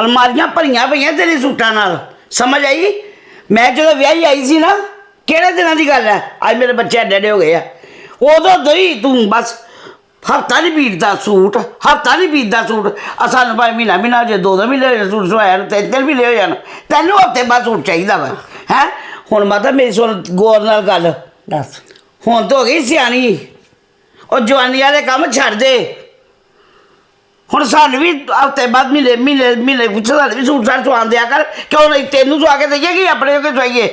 ਅਲਮਾਰੀਆਂ ਭਰੀਆਂ ਪਈਆਂ ਤੇਰੇ ਸੂਟਾਂ ਨਾਲ। ਸਮਝ ਆਈ? ਮੈਂ ਜਦੋਂ ਵਿਆਹੀ ਆਈ ਸੀ ਨਾ ਕਿਹੜੇ ਦਿਨਾਂ ਦੀ ਗੱਲ ਹੈ? ਅੱਜ ਮੇਰੇ ਬੱਚੇ ਐਡੇ ਐਡੇ ਹੋ ਗਏ ਆ। ਉਦੋਂ ਦਈ ਤੂੰ ਬਸ ਹਫਤਾ ਨਹੀਂ ਬੀਤਦਾ ਸੂਟ ਹਫਤਾ ਨਹੀਂ ਬੀਤਦਾ ਸੂਟ। ਆ ਸਾਨੂੰ ਭਾਵੇਂ ਮਹੀਨਾ ਮਹੀਨਾ ਜੇ ਦੋ ਦੋ ਮਹੀਨੇ ਸੂਟ ਸਵਾਇਆ ਨੂੰ ਤਿੰਨ ਤਿੰਨ ਮਹੀਨੇ ਹੋ ਜਾਣ। ਤੈਨੂੰ ਹਫ਼ਤੇ ਬਾਅਦ ਸੂਟ ਚਾਹੀਦਾ ਵਾ ਹੈ? ਹੁਣ ਮਾਤਾ ਮੇਰੀ ਸੁਣ ਗੌਰ ਨਾਲ ਗੱਲ। ਦੱਸ। ਹੁਣ ਤਾਂ ਹੋ ਗਈ ਸਿਆਣੀ। ਉਹ ਜਵਾਨੀ ਵਾਲੇ ਕੰਮ ਛੱਡ ਦੇ। ਹੁਣ ਸਾਨੂੰ ਵੀ ਹਫ਼ਤੇ ਬਾਅਦ ਮਹੀਨੇ ਮਹੀਨੇ ਮਹੀਨੇ ਕੁਛ ਸਾਨੂੰ ਵੀ ਸੂਟ ਸਾਟ ਸਵਾਉਣ ਦਿਆ ਕਰ। ਕਿਉਂ ਨਹੀਂ? ਤੈਨੂੰ ਸਵਾ ਕੇ ਦਈਏ ਕਿ ਆਪਣੇ ਕੋਲ ਸਵਾਈਏ?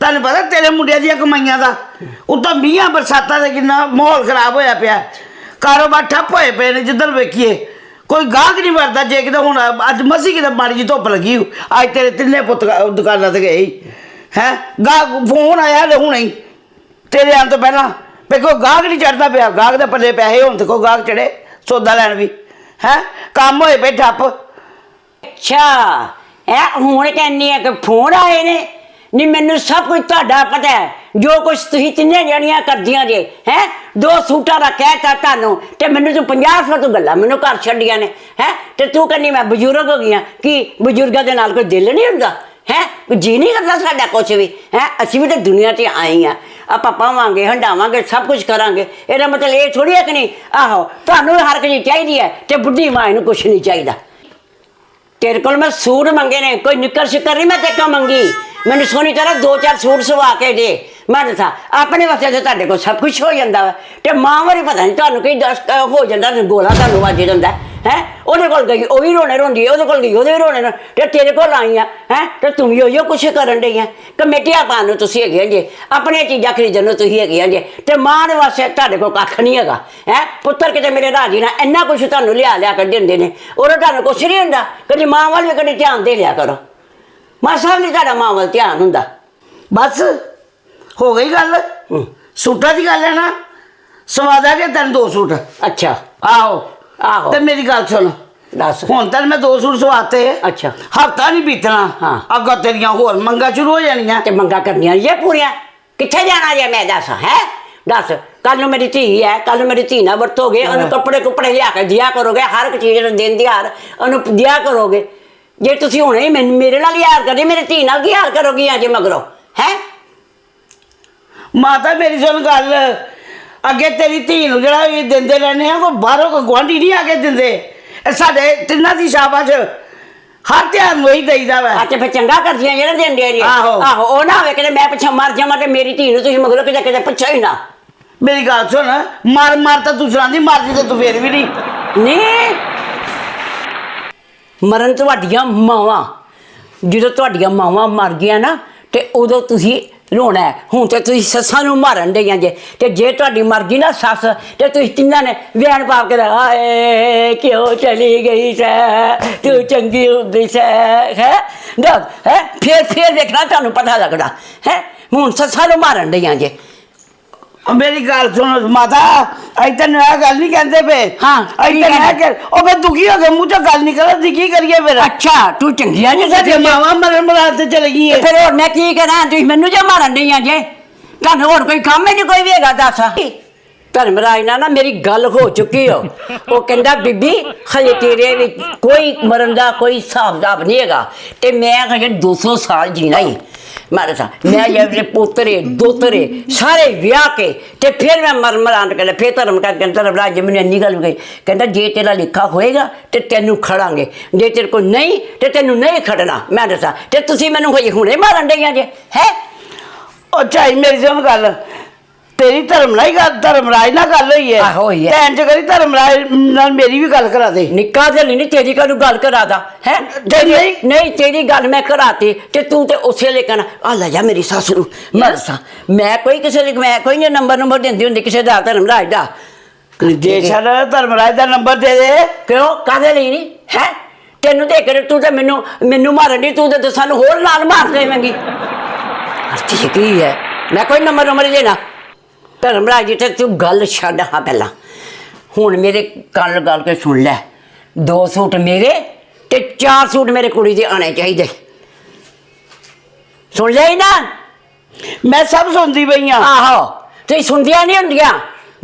ਤੈਨੂੰ ਪਤਾ ਤੇਰੇ ਮੁੰਡਿਆਂ ਦੀਆਂ ਕਮਾਈਆਂ ਦਾ? ਉਤੋਂ ਮੀਂਹਾਂ ਬਰਸਾਤਾਂ ਦਾ ਕਿੰਨਾ ਮਾਹੌਲ ਖਰਾਬ ਹੋਇਆ ਪਿਆ। ਕਾਰੋਬਾਰ ਠੱਪ ਹੋਏ ਪਏ ਨੇ ਜਿੱਧਰ ਵੇਖੀਏ। ਕੋਈ ਗਾਹਕ ਨਹੀਂ ਵਰਦਾ ਜੇ ਕਿਤੇ ਹੁਣ ਅੱਜ ਮਸੀ ਕਿਤੇ ਮਾੜੀ ਜੀ ਧੁੱਪ ਲੱਗੀ ਹੋਊ। ਅੱਜ ਤੇਰੇ ਤਿੰਨੇ ਪੁੱਤ ਦੁਕਾਨਾਂ ਤੇ ਗਏ ਹੈ? ਗਾਹਕ ਫੋਨ ਆਇਆ ਲੈ ਹੁਣੇ ਹੀ। ਤੇਰੇ ਆਉਣ ਤੋਂ ਪਹਿਲਾਂ। ਵੀ ਕੋਈ ਗਾਹਕ ਨਹੀਂ ਚੜਦਾ ਪਿਆ। ਗਾਹਕ ਦੇ ਪੱਲੇ ਪੈਸੇ ਹੋਣ ਤੇ ਕੋਈ ਗਾਹਕ ਹੈ? ਕੰਮ ਹੋਏ ਪਏ ਠੱਪ। ਅੱਛਾ। ਇਹ ਹੁਣ ਕਹਿੰਨੀ ਆ ਕਿ ਫੋਨ ਆਏ ਨੇ। ਨਹੀਂ, ਮੈਨੂੰ ਸਭ ਕੁਝ ਤੁਹਾਡਾ ਪਤਾ ਹੈ। ਜੋ ਕੁਝ ਤੁਸੀਂ ਤਿੰਨੇ ਜਣੀਆਂ ਕਰਦੀਆਂ ਜੇ, ਹੈ? ਦੋ ਸੂਟਾਂ ਦਾ ਕਹਿਤਾ ਤੁਹਾਨੂੰ ਤੇ ਮੈਨੂੰ ਤੂੰ 50 ਸੌ ਤੋਂ ਗੱਲਾਂ ਮੈਨੂੰ ਘਰ ਛੱਡੀਆਂ ਨੇ, ਹੈ? ਤੇ ਤੂੰ ਕਹਿੰਨੀ ਮੈਂ ਬਜ਼ੁਰਗ ਹੋ ਗਈਆਂ ਕਿ ਬਜ਼ੁਰਗਾਂ ਦੇ ਨਾਲ ਕੋਈ ਦਿਲ ਨਹੀਂ ਹੁੰਦਾ, ਹੈ? ਕੋਈ ਜੀ ਨਹੀਂ ਕਰਦਾ ਸਾਡਾ ਕੁਝ ਵੀ, ਹੈ? ਅਸੀਂ ਵੀ ਤਾਂ ਦੁਨੀਆ ਤੇ ਆਏ ਆ ਆਪਾਂ ਪਾਵਾਂਗੇ ਹੰਡਾਵਾਂਗੇ ਸਭ ਕੁਝ ਕਰਾਂਗੇ। ਇਹਦਾ ਮਤਲਬ ਇਹ ਥੋੜੀ ਹੈ ਕਿ ਨਹੀਂ? ਆਹੋ, ਤੁਹਾਨੂੰ ਹਰ ਇੱਕ ਚੀਜ਼ ਚਾਹੀਦੀ ਹੈ ਤੇ ਬੁੱਢੀ ਮਾਂ ਨੂੰ ਕੁਝ ਨਹੀਂ ਚਾਹੀਦਾ। ਤੇਰੇ ਕੋਲ ਮੈਂ ਸੂਟ ਮੰਗੇ ਨੇ, ਕੋਈ ਨਿੱਕਰ ਸ਼ਿਕਰ ਨਹੀਂ ਮੈਂ ਤੇ ਕੋ ਮੰਗੀ। ਮੈਨੂੰ ਸੋਹਣੀ ਤਰ੍ਹਾਂ ਦੋ ਚਾਰ ਸੂਟ ਸਵਾ ਕੇ ਦੇ। ਮੈਂ ਦੱਸਾਂ, ਆਪਣੇ ਵਾਸਤੇ ਤੇ ਤੁਹਾਡੇ ਕੋਲ ਸਭ ਕੁਝ ਹੋ ਜਾਂਦਾ ਵਾ। ਤੇ ਮਾਂ ਵਾਰੀ ਪਤਾ ਨਹੀਂ ਤੁਹਾਨੂੰ ਕੀ ਦੱਸ ਹੋ ਜਾਂਦਾ ਗੋਲਾ ਤੁਹਾਨੂੰ ਵੱਜ ਜਾਂਦਾ। ਹੈ? ਉਹਦੇ ਕੋਲ ਗਈ ਉਹ ਵੀ ਰੋਣੇ ਰੋਂਦੀ ਹੈ, ਉਹਦੇ ਕੋਲ ਗਈ ਉਹਦੇ ਵੀ ਰੋਣੇ ਰੋਂਦੇ। ਤੇ ਤੇਰੇ ਕੋਲ ਆਈ ਆ ਹੈ? ਤੇ ਤੂੰ ਵੀ ਉਹੀਓ ਕੁਛ ਕਰਨ ਡਈ ਆ। ਕਮੇਟੀਆਂ ਪਾਉਣ ਨੂੰ ਤੁਸੀਂ ਹੈਗੇ ਜੇ। ਆਪਣੀਆਂ ਚੀਜ਼ਾਂ ਖਰੀਦਣ ਨੂੰ ਤੁਸੀਂ ਹੈਗੇ ਜੇ। ਤੇ ਮਾਂ ਦੇ ਵਾਸਤੇ ਤੁਹਾਡੇ ਕੋਲ ਕੱਖ ਨਹੀਂ ਹੈਗਾ ਹੈ? ਪੁੱਤਰ ਕਿਤੇ ਮੇਰੇ ਰਾਜੀ ਨਾਲ ਇੰਨਾ ਕੁਛ ਤੁਹਾਨੂੰ ਲਿਆ ਲਿਆ ਕੇ ਦਿੰਦੇ ਨੇ। ਉਹਦਾ ਤੁਹਾਨੂੰ ਕੁਛ ਨਹੀਂ ਹੁੰਦਾ। ਕਦੀ ਮਾਂ ਵੱਲ ਵੀ ਕਦੀ ਧਿਆਨ ਦੇ ਲਿਆ ਕਰੋ। ਮਾਂ ਸਾਹਿਬ ਨਹੀਂ ਤੁਹਾਡਾ ਮਾਂ ਵੱਲ ਧਿਆਨ ਹੁੰਦਾ। ਬਸ ਹੋ ਗਈ ਗੱਲ। ਸੂਟਾਂ ਦੀ ਗੱਲ ਹੈ ਨਾ। ਸਵਾਦਾ ਕੇ ਤੈਨੂੰ ਦੋ ਸੂਟ। ਅੱਛਾ। ਆਹੋ। ਆਹੋ। ਤੇ ਮੇਰੀ ਗੱਲ ਸੁਣ। ਦੱਸ। ਹੁਣ ਤੈਨੂੰ ਮੈਂ ਦੋ ਸੂਟ ਸਵਾਤੇ ਅੱਛਾ। ਹਫਤਾ ਨਹੀਂ ਬੀਤਣਾ। ਹਾਂ। ਅੱਗੋਂ ਤੇਰੀਆਂ ਹੋਰ ਮੰਗਾਂ ਸ਼ੁਰੂ ਹੋ ਜਾਣੀਆਂ। ਤੇ ਮੰਗਾ ਕਰਨੀਆਂ ਇਹ ਪੂਰੀਆਂ। ਕਿੱਥੇ ਜਾਣਾ ਜੇ ਮੈਂ ਦੱਸ ਹੈ? ਦੱਸ ਕੱਲ ਨੂੰ ਮੇਰੀ ਧੀ ਹੈ ਕੱਲ ਨੂੰ ਮੇਰੀ ਧੀ ਨਾਲ ਵਰਤੋਗੇ ਉਹਨੂੰ ਕੱਪੜੇ ਕੁਪੜੇ ਲਿਆ ਕੇ ਦਿਆ ਕਰੋਗੇ ਹਰ ਇੱਕ ਚੀਜ਼ ਨੂੰ ਦਿਨ ਦਿਹਾੜ ਉਹਨੂੰ ਦਿਆ ਕਰੋਗੇ। ਜੇ ਤੁਸੀਂ ਹੁਣੇ ਮੈਨੂੰ ਮੇਰੇ ਨਾਲ ਹੀ ਹਾਰ ਕਰਦੇ ਮੇਰੀ ਧੀ ਨਾਲ ਕੀ ਹਾਰ ਕਰੋਗੀ ਅਜੇ ਮਗਰੋਂ ਹੈ? ਮਾਤਾ ਮੇਰੀ ਸੁਣ ਗੱਲ। ਅੱਗੇ ਤੇਰੀ ਧੀ ਨੂੰ ਜਿਹੜਾ ਵੀ ਦਿੰਦੇ ਰਹਿੰਦੇ ਆ ਕੋਈ ਬਾਹਰੋਂ ਕੋਈ ਗੁਆਂਢੀ ਨਹੀਂ ਆ ਕੇ ਦਿੰਦੇ। ਇਹ ਸਾਡੇ ਤਿੰਨਾਂ ਦੀ ਸ਼ਾਬਾਸ਼। ਹਰ ਧਿਆਨ ਨੂੰ ਹੀ ਦੇਈਦਾ ਵਾ। ਆ ਤੇ ਫਿਰ ਚੰਗਾ ਕਰਦੀਆਂ ਜਿਹੜਾ ਦਿੰਦੇ ਜੀ ਆਹੋ। ਆਹੋ ਉਹ ਨਾ ਹੋਵੇ ਕਿ ਮੈਂ ਪਿੱਛੇ ਮਰ ਜਾਵਾਂ ਤੇ ਮੇਰੀ ਧੀ ਨੂੰ ਤੁਸੀਂ ਮਗਰੋਂ ਕਿਤੇ ਕਿਤੇ ਪੁੱਛੋ ਹੀ ਨਾ। ਮੇਰੀ ਗੱਲ ਸੁਣ ਮਾਰ ਮਾਰ ਤਾਂ ਤੂੰ ਸੁਣਾਉਂਦੀ ਮਰਦੀ ਤਾਂ ਤੂੰ ਫੇਰ ਵੀ ਨਹੀਂ। ਨਹੀਂ। ਮਰਨ ਤੁਹਾਡੀਆਂ ਮਾਵਾਂ ਜਦੋਂ ਤੁਹਾਡੀਆਂ ਮਾਵਾਂ ਮਰ ਗਈਆਂ ਨਾ ਤੇ ਉਦੋਂ ਤੁਸੀਂ ਰੋਣਾ ਹੈ। ਹੁਣ ਤੇ ਤੁਸੀਂ ਸੱਸਾਂ ਨੂੰ ਮਾਰਨ ਡਈਆਂ ਜੇ। ਤੇ ਜੇ ਤੁਹਾਡੀ ਮਰਜ਼ੀ ਨਾ ਸੱਸ, ਤੇ ਤੁਸੀਂ ਤਿੰਨਾਂ ਨੇ ਵਿਆਨ ਪਾ ਕੇ ਆਏ ਕਿਉਂ ਚਲੀ ਗਈ ਸੈ? ਤੂੰ ਚੰਗੀ ਹੁੰਦੀ ਸੈ? ਹੈ? ਦੱਸ, ਹੈ? ਫੇਰ ਫੇਰ ਦੇਖਣਾ, ਤੁਹਾਨੂੰ ਪਤਾ ਲੱਗਦਾ ਹੈ? ਹੁਣ ਸੱਸਾਂ ਨੂੰ ਮਾਰਨ ਡਈਆਂ ਜੇ। ਉਹ ਮੇਰੀ ਗੱਲ ਸੁਣ ਮਾਤਾ ਅੱਜ ਤੈਨੂੰ ਇਹ ਗੱਲ ਨਹੀਂ ਕਹਿੰਦੇ ਪਏ। ਹਾਂ, ਅੱਜ ਕੀ ਤੈਨੂੰ ਇਹ ਕਹਿੰਦੇ? ਕਰ ਉਹ ਮੈਂ ਦੁਖੀ ਹੋ ਗਿਆ ਮੂੰਹ ਚੋਂ ਗੱਲ ਨਿਕਲਦੀ ਕੀ ਕਰੀਏ ਫਿਰ? ਅੱਛਾ ਤੂੰ ਚੰਗੀਆਂ ਨਹੀਂ ਸਾਡੇ ਮਾਵਾ ਮਰਨ ਮਰਾਦ ਤੇ ਚਲੇ ਗਈ ਤੇ ਏ ਫਿਰ ਹੋਰ ਮੈਂ ਕੀ ਕਰਾਂ? ਤੁਸੀਂ ਮੈਨੂੰ ਜੇ ਮਾਰਨ ਡਈਆਂ ਜੇ। ਤੁਹਾਨੂੰ ਹੋਰ ਕੋਈ ਕੰਮ ਹੀ ਨਹੀਂ ਕੋਈ ਵੀ ਹੈਗਾ ਦੱਸ। ਧਰਮ ਰਾਜ ਨਾਲ ਨਾ ਮੇਰੀ ਗੱਲ ਹੋ ਚੁੱਕੀ ਹੋ ਉਹ ਕਹਿੰਦਾ, ਬੀਬੀ, ਹਜੇ ਤੇਰੇ ਵਿੱਚ ਕੋਈ ਮਰਨ ਦਾ ਕੋਈ ਹਿਸਾਬ ਕਿਤਾਬ ਨਹੀਂ ਹੈਗਾ। ਤੇ ਮੈਂ ਹਜੇ 200 ਸਾਲ ਜੀਣਾ ਹੀ ਮਾਰੇ ਸਾ ਮੈਂ ਜਿਹੜੇ ਪੋਤਰੇ, ਦੋਤਰੇ ਸਾਰੇ ਵਿਆਹ ਕੇ ਤੇ ਫਿਰ ਮੈਂ ਮਰ ਮਰਾਂਟ ਕੇ ਫਿਰ ਧਰਮ ਕਾ ਕਹਿੰਦਾ ਧਰਮਰਾਜ ਮੈਨੂੰ ਇੰਨੀ ਗੱਲ ਵੀ ਕਹੀ ਕਹਿੰਦਾ, ਜੇ ਤੇਰਾ ਲਿਖਾ ਹੋਏਗਾ ਤੇ ਤੈਨੂੰ ਖੜਾਂਗੇ। ਜੇ ਤੇਰੇ ਕੋਲ ਨਹੀਂ ਤੇ ਤੈਨੂੰ ਨਹੀਂ ਖੜਨਾ। ਮੈਂ ਦੱਸਾਂ, ਤੇ ਤੁਸੀਂ ਮੈਨੂੰ ਹਜੇ ਹੁਣੇ ਮਾਰਨ ਡਈਆਂ ਜੇ, ਹੈ? ਉਹ ਚਾਈ, ਮੇਰੀ ਸੁਣ ਗੱਲ। ਤੇਰੀ ਧਰਮ ਨਾਲ ਹੀ ਗੱਲ ਧਰਮਰਾਜ ਨਾਲ ਗੱਲ ਹੋਈ ਹੈ। ਆਹੋ ਹੋਈ ਹੈ। ਭੈਣ ਚ ਕਰੀ ਧਰਮਰਾਜ ਨਾਲ ਮੇਰੀ ਵੀ ਗੱਲ ਕਰਾ ਦੇ। ਨਿੱਕਾ ਜਿਹਾ ਨਹੀਂ ਤੇਰੀ ਕਾਹਨੂੰ ਗੱਲ ਕਰਾਦਾ ਹੈ? ਤੇ ਨਹੀਂ? ਨਹੀਂ ਤੇਰੀ ਗੱਲ ਮੈਂ ਕਰਾਤੀ ਤੇ ਤੂੰ ਤੇ ਉਸੇ ਲਈ ਕਹਿਣਾ ਆ ਲੈ ਜਾ ਮੇਰੀ ਸੱਸ ਨੂੰ। ਮਰਸਾ ਮੈਂ ਕੋਈ ਕਿਸੇ ਲਈ ਮੈਂ ਕੋਈ ਨਹੀਂ ਨੰਬਰ ਨੰਬਰ ਦਿੰਦੀ ਹੁੰਦੀ ਕਿਸੇ ਦਾ ਧਰਮਰਾਜ ਦਾ। ਜੇ ਛੱਡ ਧਰਮਰਾਜ ਦਾ ਨੰਬਰ ਦੇ ਦੇ। ਕਿਉਂ? ਕਾਹਦੇ ਲਈ ਨਹੀਂ? ਹੈ? ਤੈਨੂੰ ਤੇ ਕਰ ਤੂੰ ਤੇ ਮੈਨੂੰ ਮੈਨੂੰ ਮਾਰਨ ਦੀ ਤੂੰ ਤੇ ਸਾਨੂੰ ਹੋਰ ਨਾਲ ਮਾਰ ਦੇਵੇਂਗੀ। ਅਰਥ ਕੀ ਹੈ। ਮੈਂ ਕੋਈ ਨੰਬਰ ਨੰਬਰ ਨਹੀਂ ਦੇਣਾ ਧਰਮਰਾਜ ਜੀ ਤੇ ਤੂੰ ਗੱਲ ਛੱਡ ਹਾਂ ਪਹਿਲਾਂ। ਹੁਣ ਮੇਰੇ ਕੰਨ ਗੱਲ ਕੇ ਸੁਣ ਲੈ। ਦੋ ਸੂਟ ਮੇਰੇ ਤੇ ਚਾਰ ਸੂਟ ਮੇਰੇ ਕੁੜੀ ਦੇ ਆਣੇ ਚਾਹੀਦੇ। ਸੁਣ ਲਈ ਨਾ ਮੈਂ ਸਭ ਸੁਣਦੀ ਪਈ ਆ। ਆਹੋ ਤੁਸੀਂ ਸੁਣਦੀਆਂ ਨਹੀਂ ਹੁੰਦੀਆਂ?